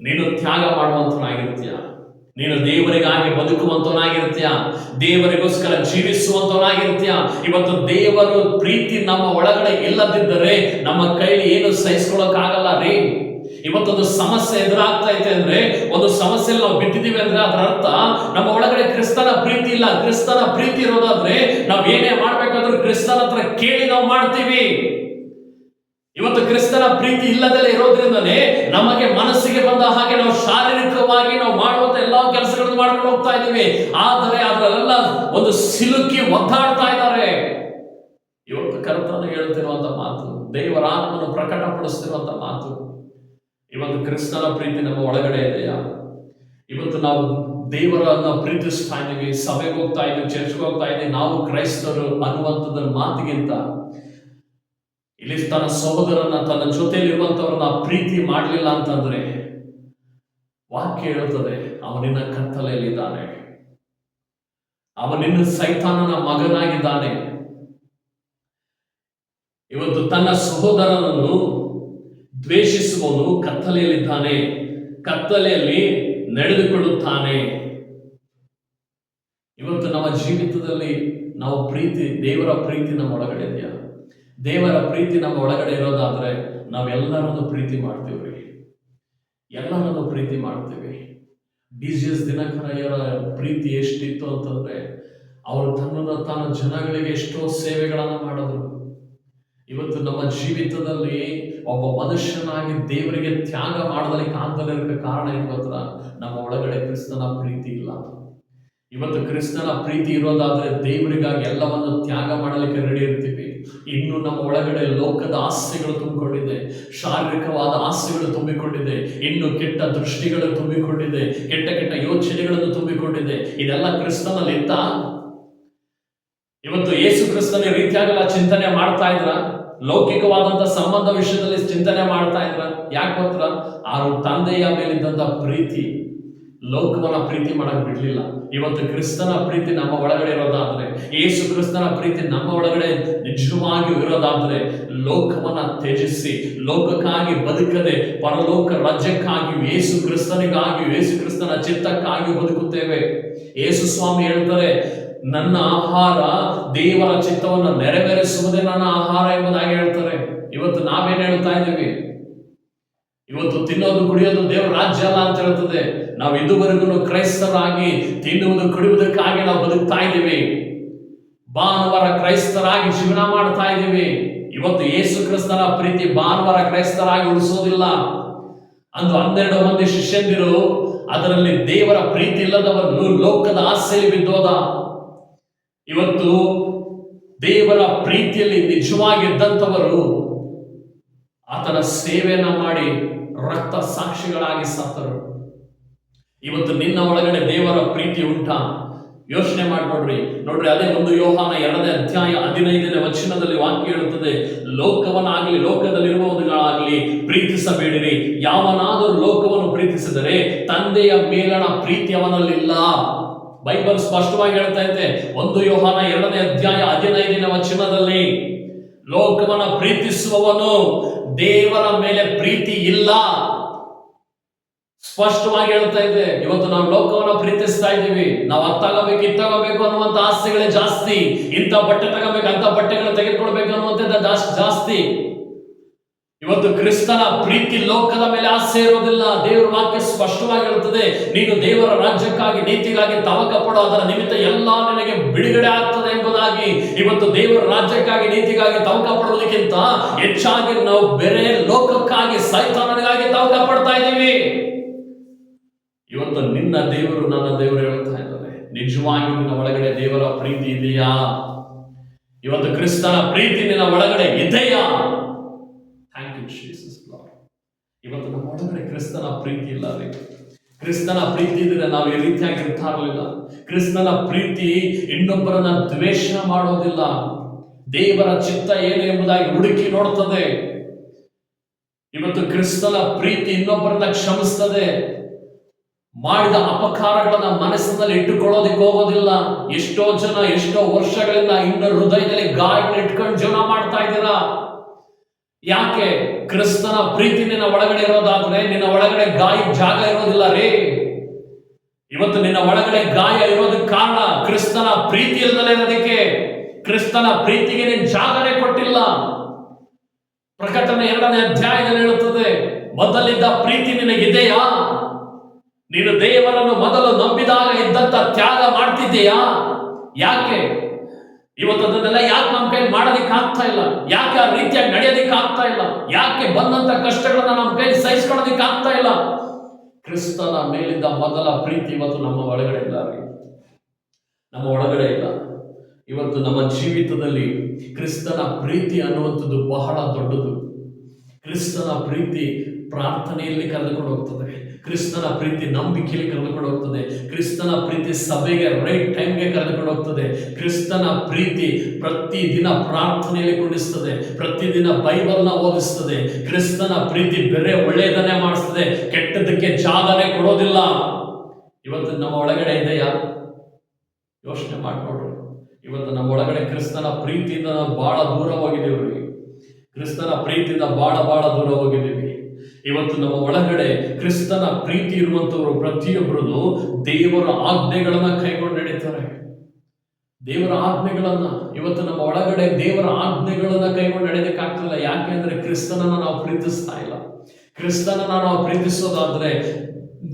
ನೀನು ತ್ಯಾಗ ಮಾಡುವಂತನಾಗಿರ್ತೀಯ ನೀನು ದೇವರಿಗಾಗಿ ಬದುಕುವಂತನಾಗಿರ್ತೀಯ ದೇವರಿಗೋಸ್ಕರ ಜೀವಿಸುವಂತನಾಗಿರ್ತೀಯ ಇವತ್ತು ದೇವರು ಪ್ರೀತಿ ನಮ್ಮ ಒಳಗಡೆ ಇಲ್ಲದಿದ್ದರೆ ನಮ್ಮ ಕೈಲಿ ಏನು ಸಹಿಸ್ಕೊಳ್ಳೋಕ್ಕಾಗಲ್ಲ ರೀ. ಇವತ್ತೊಂದು ಸಮಸ್ಯೆ ಎದುರಾಗ್ತಾ ಐತೆ ಅಂದ್ರೆ, ಒಂದು ಸಮಸ್ಯೆಯಲ್ಲಿ ನಾವು ಬಿಟ್ಟಿದ್ದೀವಿ ಅಂದ್ರೆ ಅದರ ಅರ್ಥ ನಮ್ಮ ಒಳಗಡೆ ಕ್ರಿಸ್ತನ ಪ್ರೀತಿ ಇಲ್ಲ. ಕ್ರಿಸ್ತನ ಪ್ರೀತಿ ಇರೋದಾದ್ರೆ ನಾವ್ ಏನೇ ಮಾಡ್ಬೇಕಾದ್ರೂ ಕ್ರಿಸ್ತನ ಹತ್ರ ಕೇಳಿ ನಾವು ಮಾಡ್ತೀವಿ. ಪ್ರೀತಿ ಇಲ್ಲದಲ್ಲೇ ಇರೋದ್ರಿಂದನೇ ನಮಗೆ ಮನಸ್ಸಿಗೆ ಬಂದ ಹಾಗೆ ನಾವು ಶಾರೀರಿಕವಾಗಿ ನಾವು ಮಾಡುವಂತ ಎಲ್ಲಾ ಕೆಲಸಗಳನ್ನು ಮಾಡ್ಕೊಂಡು ಹೋಗ್ತಾ ಇದ್ದೀವಿ. ಆದರೆ ಅದರಲ್ಲೆಲ್ಲ ಒಂದು ಸಿಲುಕಿ ಒದ್ದಾಡ್ತಾ ಇದ್ದಾರೆ. ಇವತ್ತು ಕರ್ತನ ಹೇಳ್ತಿರುವಂತ ಮಾತು, ದೇವರ ಆತ್ಮನ್ನು ಪ್ರಕಟಪಡಿಸ್ತಿರುವಂತ ಮಾತು. ಇವತ್ತು ಕ್ರಿಸ್ತನ ಪ್ರೀತಿ ನಮ್ಮ ಒಳಗಡೆ ಇದೆಯಾ? ಇವತ್ತು ನಾವು ದೇವರನ್ನ ಪ್ರೀತಿಸ್ತಾ ಇದ್ದೀವಿ, ಸಭೆಗೆ ಹೋಗ್ತಾ ಇದ್ದೀವಿ ಚರ್ಚ್ಗೆ ಹೋಗ್ತಾ ಇದ್ದೀವಿ, ನಾವು ಕ್ರೈಸ್ತರು ಅನ್ನುವಂಥದ್ರ ಮಾತಿಗಿಂತ ಇಲ್ಲಿ ತನ್ನ ಸಹೋದರನ, ತನ್ನ ಜೊತೆಯಲ್ಲಿರುವಂತವ್ರನ್ನ ಪ್ರೀತಿ ಮಾಡಲಿಲ್ಲ ಅಂತಂದ್ರೆ ವಾಕ್ಯ ಹೇಳುತ್ತದೆ ಅವನಿನ ಕತ್ತಲೆಯಲ್ಲಿದ್ದಾನೆ. ಅವನಿನ್ನ ಸೈತಾನನ ಮಗನಾಗಿದ್ದಾನೆ. ಇವತ್ತು ತನ್ನ ಸಹೋದರನನ್ನು ದ್ವೇಷಿಸುವವನು ಕತ್ತಲೆಯಲ್ಲಿದ್ದಾನೆ, ಕತ್ತಲೆಯಲ್ಲಿ ನಡೆದುಕೊಳ್ಳುತ್ತಾನೆ. ಇವತ್ತು ನಮ್ಮ ಜೀವಿತದಲ್ಲಿ ನಾವು ಪ್ರೀತಿ, ದೇವರ ಪ್ರೀತಿ ನಮ್ಮ ಒಳಗಡೆ ಇದೆಯಾ ದೇವರ ಪ್ರೀತಿ ನಮ್ಮ ಒಳಗಡೆ ಇರೋದಾದ್ರೆ ನಾವೆಲ್ಲರನ್ನು ಪ್ರೀತಿ ಮಾಡ್ತೀವಿ ಎಲ್ಲರನ್ನು ಪ್ರೀತಿ ಮಾಡ್ತೀವಿ. ಡಿ ಜಿ ಎಸ್ ದಿನಕರಯ್ಯರ ಪ್ರೀತಿ ಎಷ್ಟಿತ್ತು ಅಂತಂದ್ರೆ, ಅವರು ತನ್ನನ್ನು ತನ್ನ ಜನಗಳಿಗೆ ಎಷ್ಟೋ ಸೇವೆಗಳನ್ನು ಮಾಡಿದ್ರು. ಇವತ್ತು ನಮ್ಮ ಜೀವಿತದಲ್ಲಿ ಒಬ್ಬ ಮನುಷ್ಯನಾಗಿ ದೇವರಿಗೆ ತ್ಯಾಗ ಮಾಡಲಿಕ್ಕೆ ಆಗದಲ್ಲೇ ಇರೋಕ್ಕೆ ಕಾರಣ ಏನು ಗೊತ್ತಾ? ನಮ್ಮ ಒಳಗಡೆ ಕ್ರಿಸ್ತನ ಪ್ರೀತಿ ಇಲ್ಲ. ಇವತ್ತು ಕ್ರಿಸ್ತನ ಪ್ರೀತಿ ಇರೋದಾದ್ರೆ ದೇವರಿಗಾಗಿ ಎಲ್ಲವನ್ನು ತ್ಯಾಗ ಮಾಡಲಿಕ್ಕೆ ರೆಡಿ ಇರ್ತೀವಿ. ಇನ್ನು ನಮ್ಮ ಒಳಗಡೆ ಲೋಕದ ಆಸೆಗಳು ತುಂಬಿಕೊಂಡಿದೆ, ಶಾರೀರಿಕವಾದ ಆಸೆಗಳು ತುಂಬಿಕೊಂಡಿದೆ, ಇನ್ನು ಕೆಟ್ಟ ದೃಷ್ಟಿಗಳು ತುಂಬಿಕೊಂಡಿದೆ, ಕೆಟ್ಟ ಕೆಟ್ಟ ಯೋಚನೆಗಳನ್ನು ತುಂಬಿಕೊಂಡಿದೆ. ಇದೆಲ್ಲ ಕ್ರಿಸ್ತನಲ್ಲಿ ಇತ್ತ? ಇವತ್ತು ಯೇಸು ಕ್ರಿಸ್ತನ ರೀತಿಯಾಗಲ್ಲ ಚಿಂತನೆ ಮಾಡ್ತಾ ಇದ್ರ? ಲೌಕಿಕವಾದಂತ ಸಂಬಂಧ ವಿಷಯದಲ್ಲಿ ಚಿಂತನೆ ಮಾಡ್ತಾ ಇದ್ರ? ಯಾಕೆ ಗೊತ್ತರ ಅವರು ತಂದೆಯ ಮೇಲಿದ್ದಂತ ಪ್ರೀತಿ. ಲೋಕವನ್ನ ಪ್ರೀತಿ ಮಾಡಕ್ ಬಿಡ್ಲಿಲ್ಲ. ಇವತ್ತು ಕ್ರಿಸ್ತನ ಪ್ರೀತಿ ನಮ್ಮ ಒಳಗಡೆ ಇರೋದಾದ್ರೆ ಯೇಸು ಕ್ರಿಸ್ತನ ಪ್ರೀತಿ ನಮ್ಮ ಒಳಗಡೆ ನಿಜವಾಗಿ ಇರೋದಾದ್ರೆ, ಲೋಕವನ್ನ ತ್ಯಜಿಸಿ, ಲೋಕಕ್ಕಾಗಿ ಬದುಕದೆ, ಪರಲೋಕ ರಾಜ್ಯಕ್ಕಾಗಿ ಯೇಸು ಕ್ರಿಸ್ತನಿಗಾಗಿ ಯೇಸು ಕ್ರಿಸ್ತನ ಚಿತ್ತಕ್ಕಾಗಿ ಬದುಕುತ್ತೇವೆ. ಯೇಸು ಸ್ವಾಮಿ ಹೇಳ್ತಾರೆ, ನನ್ನ ಆಹಾರ ದೇವರ ಚಿತ್ತವನ್ನು ನೆರವೇರಿಸುವುದೇ ನನ್ನ ಆಹಾರ ಎಂಬುದಾಗಿ ಹೇಳ್ತಾರೆ. ಇವತ್ತು ನಾವೇನ್ ಹೇಳ್ತಾ ಇದ್ದೀವಿ? ಇವತ್ತು ತಿನ್ನೋದು, ಕುಡಿಯೋದು ದೇವರ ರಾಜ್ಯ ಅಲ್ಲ ಅಂತ ಹೇಳ್ತದೆ. ನಾವು ಇದುವರೆಗೂ ಕ್ರೈಸ್ತರಾಗಿ ತಿನ್ನುವುದು, ಕುಡಿಯುವುದಕ್ಕಾಗಿ ನಾವು ಬದುಕ್ತಾ ಇದ್ದೇವೆ. ಭಾನುವಾರ ಕ್ರೈಸ್ತರಾಗಿ ಜೀವನ ಮಾಡ್ತಾ ಇದ್ದೀವಿ. ಇವತ್ತು ಯೇಸು ಕ್ರಿಸ್ತನ ಪ್ರೀತಿ ಭಾನುವಾರ ಕ್ರೈಸ್ತರಾಗಿ ಉಳಿಸೋದಿಲ್ಲ. ಅಂದು ಹನ್ನೆರಡು ಮಂದಿ ಶಿಷ್ಯಂದಿರು, ಅದರಲ್ಲಿ ದೇವರ ಪ್ರೀತಿ ಇಲ್ಲದವರು ಲೋಕದ ಆಸೆಯಲ್ಲಿ ಬಿದ್ದೋದ. ಇವತ್ತು ದೇವರ ಪ್ರೀತಿಯಲ್ಲಿ ನಿಜವಾಗಿದ್ದಂಥವರು ಆತನ ಸೇವೆಯನ್ನ ಮಾಡಿ ರಕ್ತ ಸಾಕ್ಷಿಗಳಾಗಿ ಸತ್ತರು. ಇವತ್ತು ನಿನ್ನ ಒಳಗಡೆ ದೇವರ ಪ್ರೀತಿ ಉಂಟಾ? ಯೋಚನೆ ಮಾಡಿ ನೋಡ್ರಿ, ಅದೇ ಒಂದು ಯೋಹಾನ ಎರಡನೇ ಅಧ್ಯಾಯ ಹದಿನೈದನೇ ವಚನದಲ್ಲಿ ವಾಕ್ಯ ಹೇಳುತ್ತದೆ, ಲೋಕವನ್ನಾಗಲಿ ಲೋಕದಲ್ಲಿರುವವುಗಳಾಗಲಿ ಪ್ರೀತಿಸಬೇಡಿರಿ. ಯಾವನಾದರೂ ಲೋಕವನ್ನು ಪ್ರೀತಿಸಿದರೆ ತಂದೆಯ ಮೇಲಣ ಪ್ರೀತಿ ಅವನಲ್ಲಿಲ್ಲ. ಬೈಬಲ್ ಸ್ಪಷ್ಟವಾಗಿ ಹೇಳ್ತಾ ಇದೆ, ಒಂದು ಯೋಹಾನ ಎರಡನೇ ಅಧ್ಯಾಯ ಹದಿನೈದನೇ ವಚನದಲ್ಲಿ, ಲೋಕವನ್ನ ಪ್ರೀತಿಸುವವನು ದೇವರ ಮೇಲೆ ಪ್ರೀತಿ ಇಲ್ಲ. ಸ್ಪಷ್ಟವಾಗಿ ಹೇಳ್ತಾ ಇದೆ, ಇವತ್ತು ನಾವು ಲೋಕವನ್ನ ಪ್ರೀತಿಸ್ತಾ ಇದ್ದೀವಿ. ನಾವು ಅತ್ತಾಗಬೇಕು ಇತ್ತಾಗಬೇಕು ಅನ್ನುವಂತ ಆಸೆಗಳೇ ಜಾಸ್ತಿ. ಇಂಥ ಬಟ್ಟೆ ತಗೋಬೇಕು ಅಂತ ಬಟ್ಟೆಗಳು ತೆಗೆದುಕೊಳ್ಬೇಕು ಅನ್ನುವಂಥದ್ದು ಜಾಸ್ತಿ. ಇವತ್ತು ಕ್ರಿಸ್ತನ ಪ್ರೀತಿ ಲೋಕದ ಮೇಲೆ ಆಸೆ ಇರೋದಿಲ್ಲ. ದೇವರ ವಾಕ್ಯ ಸ್ಪಷ್ಟವಾಗಿ ಹೇಳುತ್ತದೆ, ನೀನು ದೇವರ ರಾಜ್ಯಕ್ಕಾಗಿ, ನೀತಿಗಾಗಿ ತವಕ ಪಡೋ ಅದರ ನಿಮಿತ್ತ ಎಲ್ಲ ನಿನಗೆ ಬಿಡುಗಡೆ ಆಗ್ತದೆ ಎಂಬುದಾಗಿ. ಇವತ್ತು ದೇವರ ರಾಜ್ಯಕ್ಕಾಗಿ, ನೀತಿಗಾಗಿ ತವಕ ಪಡೋದಕ್ಕಿಂತ ಹೆಚ್ಚಾಗಿ ನಾವು ಬೇರೆ ಲೋಕಕ್ಕಾಗಿ, ಸೈತಾನನಿಗಾಗಿ ತವಕ ಪಡ್ತಾ ಇದ್ದೀವಿ. ಇವತ್ತು ನಿನ್ನ ದೇವರು ನನ್ನ ದೇವರು ಹೇಳ್ತಾ ಇದ್ದಾರೆ ನಿಜವಾಗಿ ನಿನ್ನ ಒಳಗಡೆ ದೇವರ ಪ್ರೀತಿ ಇದೆಯಾ? ಇವತ್ತು ಕ್ರಿಸ್ತನ ಪ್ರೀತಿ ನಿನ್ನ ಒಳಗಡೆ ಇದೆಯಾ? ಥ್ಯಾಂಕ್ ಯು ಜೀಸಸ್ ಲಾರ್ಡ್ ಇವತ್ತು ನಮ್ಮ ಒಳಗಡೆ ಕ್ರಿಸ್ತನ ಪ್ರೀತಿ ಇಲ್ಲ ರೀ. ಕ್ರಿಸ್ತನ ಪ್ರೀತಿ ಇದ್ರೆ ನಾವು ಈ ರೀತಿಯಾಗಿ ಇರ್ತಾ ಇರಲಿಲ್ಲ ಕ್ರಿಸ್ತನ ಪ್ರೀತಿ ಇನ್ನೊಬ್ಬರನ್ನ ದ್ವೇಷ ಮಾಡೋದಿಲ್ಲ. ದೇವರ ಚಿತ್ತ ಏನು ಎಂಬುದಾಗಿ ಹುಡುಕಿ ನೋಡ್ತದೆ. ಇವತ್ತು ಕ್ರಿಸ್ತನ ಪ್ರೀತಿ ಇನ್ನೊಬ್ಬರನ್ನ ಕ್ಷಮಿಸ್ತದೆ. ಮಾಡಿದ ಅಪಕಾರಗಳನ್ನ ಮನಸ್ಸಿನಲ್ಲಿ ಇಟ್ಟುಕೊಳ್ಳೋದಿಕ್ಕೆ ಹೋಗೋದಿಲ್ಲ. ಎಷ್ಟೋ ಜನ, ಎಷ್ಟೋ ವರ್ಷಗಳಿಂದ ಇನ್ನ ಹೃದಯದಲ್ಲಿ ಗಾಯನ ಇಟ್ಕೊಂಡು ಜೀವನ ಮಾಡ್ತಾ ಇದ್ದೀರಾ? ಯಾಕೆ? ಕ್ರಿಸ್ತನ ಪ್ರೀತಿ ನಿನ್ನ ಒಳಗಡೆ ಇರೋದಾದ್ರೆ ನಿನ್ನ ಒಳಗಡೆ ಗಾಯ ಜಾಗ ಇರೋದಿಲ್ಲ ರೀ. ಇವತ್ತು ನಿನ್ನ ಒಳಗಡೆ ಗಾಯ ಇರೋದಕ್ಕೆ ಕಾರಣ ಕ್ರಿಸ್ತನ ಪ್ರೀತಿ ಇಲ್ಲದಲೇ ಇರೋದಕ್ಕೆ. ಕ್ರಿಸ್ತನ ಪ್ರೀತಿಗೆ ನೀನು ಜಾಗನೇ ಕೊಟ್ಟಿಲ್ಲ. ಪ್ರಕಟಣೆ ಎರಡನೇ ಅಧ್ಯಾಯದಲ್ಲಿ ಹೇಳುತ್ತದೆ, ಮೊದಲಿದ್ದ ಪ್ರೀತಿ ನಿನಗಿದೆಯಾ? ನೀನು ದೇವರನ್ನು ಮೊದಲು ನಂಬಿದಾಗ ಇದ್ದಂತ ತ್ಯಾಗ ಮಾಡ್ತಿದ್ದೀಯಾ? ಯಾಕೆ? ಇವತ್ತು ಅದನ್ನೆಲ್ಲ ಯಾಕೆ ನಮ್ಮ ಕೈಲಿ ಮಾಡೋದಿಕ್ಕೆ ಆಗ್ತಾ ಇಲ್ಲ? ಯಾಕೆ ಆ ರೀತಿಯಾಗಿ ನಡೆಯೋದಿಕ್ಕೆ ಆಗ್ತಾ ಇಲ್ಲ? ಯಾಕೆ ಬಂದಂತ ಕಷ್ಟಗಳನ್ನ ನಮ್ಮ ಕೈಲಿ ಸಹಿಸ್ಕೊಳ್ಳೋದಿಕ್ಕೆ ಆಗ್ತಾ ಇಲ್ಲ? ಕ್ರಿಸ್ತನ ಮೇಲಿದ್ದ ಮೊದಲ ಪ್ರೀತಿ ಇವತ್ತು ನಮ್ಮ ಒಳಗಡೆ ಇಲ್ಲ ನಮ್ಮ ಒಳಗಡೆ ಇಲ್ಲ. ಇವತ್ತು ನಮ್ಮ ಜೀವಿತದಲ್ಲಿ ಕ್ರಿಸ್ತನ ಪ್ರೀತಿ ಅನ್ನುವಂಥದ್ದು ಬಹಳ ದೊಡ್ಡದು. ಕ್ರಿಸ್ತನ ಪ್ರೀತಿ ಪ್ರಾರ್ಥನೆಯಲ್ಲಿ ಕರೆದುಕೊಂಡು ಹೋಗ್ತದೆ. ಕ್ರಿಸ್ತನ ಪ್ರೀತಿ ನಂಬಿಕೆಯಲ್ಲಿ ಕರೆದುಕೊಂಡು ಹೋಗ್ತದೆ ಕ್ರಿಸ್ತನ ಪ್ರೀತಿ ಸಭೆಗೆ ರೈಟ್ ಟೈಮ್ಗೆ ಕರೆದುಕೊಂಡು ಹೋಗ್ತದೆ ಕ್ರಿಸ್ತನ ಪ್ರೀತಿ ಪ್ರತಿದಿನ ಪ್ರಾರ್ಥನೆಯಲ್ಲಿ ಕುಣಿಸ್ತದೆ ಪ್ರತಿದಿನ ಬೈಬಲ್ನ ಓದಿಸ್ತದೆ. ಕ್ರಿಸ್ತನ ಪ್ರೀತಿ ಬೇರೆ ಒಳ್ಳೆಯದನ್ನೇ ಮಾಡಿಸ್ತದೆ. ಕೆಟ್ಟದಕ್ಕೆ ಜಾಗನೆ ಕೊಡೋದಿಲ್ಲ. ಇವತ್ತು ನಮ್ಮ ಒಳಗಡೆ ಇದೆಯಾ? ಯೋಚನೆ ಮಾಡಿ ನೋಡ್ರಿ ಇವತ್ತು ನಮ್ಮ ಒಳಗಡೆ ಕ್ರಿಸ್ತನ ಪ್ರೀತಿಯಿಂದ ನಾವು ಬಹಳ ದೂರ ಹೋಗಿದ್ದೀವಿ. ಕ್ರಿಸ್ತನ ಪ್ರೀತಿಯಿಂದ ಬಹಳ ಬಹಳ ದೂರ ಹೋಗಿದ್ದೀವಿ. ಇವತ್ತು ನಮ್ಮ ಒಳಗಡೆ ಕ್ರಿಸ್ತನ ಪ್ರೀತಿ ಇರುವಂತವರು ಪ್ರತಿಯೊಬ್ಬರು ದೇವರ ಆಜ್ಞೆಗಳನ್ನ ಕೈಗೊಂಡು ನಡೀತಾರೆ. ದೇವರ ಆಜ್ಞೆಗಳನ್ನ ಇವತ್ತು ನಮ್ಮ ಒಳಗಡೆ ದೇವರ ಆಜ್ಞೆಗಳನ್ನ ಕೈಗೊಂಡು ನಡೆಯೋದಕ್ಕಾಗ್ತಿಲ್ಲ ಯಾಕೆ ಅಂದ್ರೆ ಕ್ರಿಸ್ತನನ್ನ ನಾವು ಪ್ರೀತಿಸ್ತಾ ಇಲ್ಲ. ಕ್ರಿಸ್ತನನ್ನ ನಾವು ಪ್ರೀತಿಸೋದಾದ್ರೆ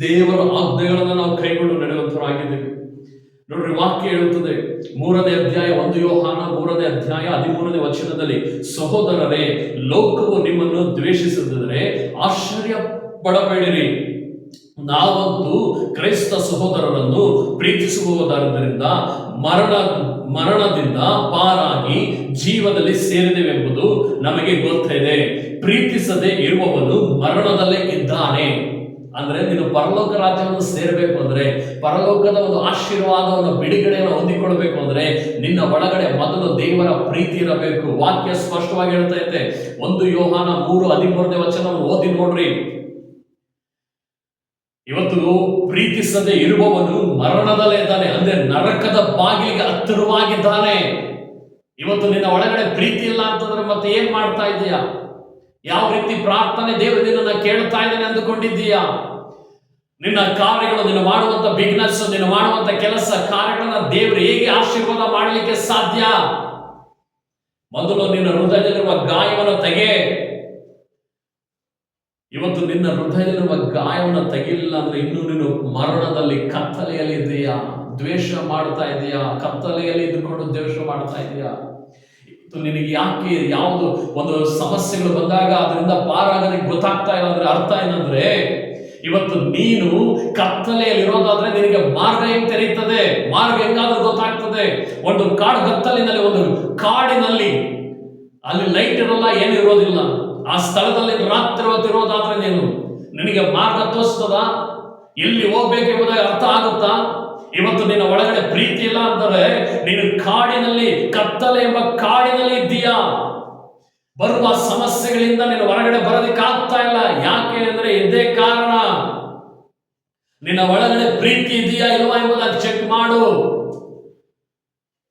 ದೇವರ ಆಜ್ಞೆಗಳನ್ನ ನಾವು ಕೈಗೊಂಡು ನಡೆಯುವಂತರಾಗಿದ್ದೀವಿ ನೋಡ್ರಿ, ವಾಕ್ಯ ಹೇಳುತ್ತದೆ. ಮೂರನೇ ಅಧ್ಯಾಯ, ಒಂದು ಯೋಹಾನ ಮೂರನೇ ಅಧ್ಯಾಯ ಹದಿಮೂರನೇ ವಚನದಲ್ಲಿ, ಸಹೋದರರೇ, ಲೋಕವು ನಿಮ್ಮನ್ನು ದ್ವೇಷಿಸಿದರೆ ಆಶ್ಚರ್ಯ ಪಡಬೇಡಿರಿ. ನಾವಂತೂ ಕ್ರೈಸ್ತ ಸಹೋದರರನ್ನು ಪ್ರೀತಿಸುವುದರಿಂದ ಮರಣ, ಮರಣದಿಂದ ಪಾರಾಗಿ ಜೀವದಲ್ಲಿ ಸೇರಿದೆವೆಂಬುದು ನಮಗೆ ಗೊತ್ತಿದೆ. ಪ್ರೀತಿಸದೆ ಇರುವವನು ಮರಣದಲ್ಲೇ ಇದ್ದಾನೆ. ಅಂದ್ರೆ ನೀನು ಪರಲೋಕ ರಾಜ್ಯವನ್ನು ಸೇರಬೇಕು ಅಂದ್ರೆ ಪರಲೋಕದ ಒಂದು ಆಶೀರ್ವಾದವನ್ನು ಬಿಡುಗಡೆಯನ್ನು ಹೊಂದಿಕೊಳ್ಬೇಕು ಅಂದ್ರೆ ನಿನ್ನ ಒಳಗಡೆ ಮೊದಲು ದೇವರ ಪ್ರೀತಿ ಇರಬೇಕು. ವಾಕ್ಯ ಸ್ಪಷ್ಟವಾಗಿ ಹೇಳ್ತಾ ಇದೆ ಒಂದು ಯೋಹಾನ ಮೂರು ಹದಿಮೂರನೇ ವಚನವನ್ನು ಓದಿ ನೋಡ್ರಿ. ಇವತ್ತು ಪ್ರೀತಿಸದೆ ಇರುವವನು ಮರಣದಲ್ಲೇ ಇದ್ದಾನೆ, ಅಂದ್ರೆ ನರಕದ ಬಾಗಿಲಿಗೆ ಹತ್ತಿರವಾಗಿದ್ದಾನೆ. ಇವತ್ತು ನಿನ್ನ ಒಳಗಡೆ ಪ್ರೀತಿ ಇಲ್ಲ ಅಂತಂದ್ರೆ ಮತ್ತೆ ಏನ್ ಮಾಡ್ತಾ ಇದೀಯಾ? ಯಾವ ರೀತಿ ಪ್ರಾರ್ಥನೆ ದೇವರು ನಿನ್ನನ್ನು ಕೇಳ್ತಾ ಇದ್ದಾನೆ ಅಂದುಕೊಂಡಿದ್ದೀಯಾ? ನಿನ್ನ ಕಾರ್ಯಗಳು ನೀನು ಮಾಡುವಂತ ಬಿಗ್ನೆಸ್ ನೀನು ಮಾಡುವಂತ ಕೆಲಸ ಕಾರ್ಯಗಳನ್ನ ದೇವರು ಹೇಗೆ ಆಶೀರ್ವಾದ ಮಾಡಲಿಕ್ಕೆ ಸಾಧ್ಯ? ಮೊದಲು ನಿನ್ನ ಹೃದಯದಲ್ಲಿರುವ ಗಾಯವನ್ನು ತೆಗೆ. ಇವತ್ತು ನಿನ್ನ ಹೃದಯದಲ್ಲಿರುವ ಗಾಯವನ್ನು ತೆಗಿಲಿಲ್ಲ ಅಂದ್ರೆ ಇನ್ನೂ ನೀನು ಮರಣದಲ್ಲಿ ಕತ್ತಲೆಯಲ್ಲಿ ಇದೆಯಾ? ದ್ವೇಷ ಮಾಡ್ತಾ ಇದೆಯಾ? ಕತ್ತಲೆಯಲ್ಲಿ ಇದ್ದುಕೊಂಡು ದ್ವೇಷ ಮಾಡ್ತಾ ಇದೆಯಾ? ನಿನಗೆ ಯಾಕೆ ಯಾವುದು ಒಂದು ಸಮಸ್ಯೆಗಳು ಬಂದಾಗ ಅದರಿಂದ ಪಾರಾಗೋದಕ್ಕೆ ಗೊತ್ತಾಗ್ತಾ ಇಲ್ಲ ಅಂದ್ರೆ ಅರ್ಥ ಏನಂದ್ರೆ, ಇವತ್ತು ನೀನು ಕತ್ತಲೆಯಲ್ಲಿ ಇರೋದಾದ್ರೆ ನಿನಗೆ ಮಾರ್ಗ ಹೆಂಗ್ ತೆರೀತದೆ ಮಾರ್ಗ ಹೆಂಗಾದ್ರೂ ಗೊತ್ತಾಗ್ತದೆ. ಒಂದು ಕಾಡು ಕತ್ತಲಿನಲ್ಲಿ ಒಂದು ಕಾಡಿನಲ್ಲಿ, ಅಲ್ಲಿ ಲೈಟ್ ಇರೋಲ್ಲ, ಏನು ಇರೋದಿಲ್ಲ. ಆ ಸ್ಥಳದಲ್ಲಿ ರಾತ್ರಿ ಹೊತ್ತು ಇರೋದಾದ್ರೆ ನೀನು ನಿನಗೆ ಮಾರ್ಗ ತೋರಿಸ್ತದ? ಎಲ್ಲಿ ಹೋಗ್ಬೇಕೆಂಬುದಾಗಿ ಅರ್ಥ ಆಗುತ್ತಾ? ಇವತ್ತು ನಿನ್ನ ಒಳಗಡೆ ಪ್ರೀತಿ ಇಲ್ಲ ಅಂದರೆ ನೀನು ಕಾಡಿನಲ್ಲಿ, ಕತ್ತಲೆ ಎಂಬ ಕಾಡಿನಲ್ಲಿ ಇದ್ದೀಯಾ? ಬರುವ ಸಮಸ್ಯೆಗಳಿಂದ ನೀನು ಹೊರಗಡೆ ಬರೋದಕ್ಕೆ ಆಗ್ತಾ ಇಲ್ಲ. ಯಾಕೆ ಅಂದ್ರೆ ಇದೇ ಕಾರಣ? ನಿನ್ನ ಒಳಗಡೆ ಪ್ರೀತಿ ಇದೆಯಾ ಇಲ್ವಾ ಎಂಬುದಾಗಿ ಚೆಕ್ ಮಾಡು.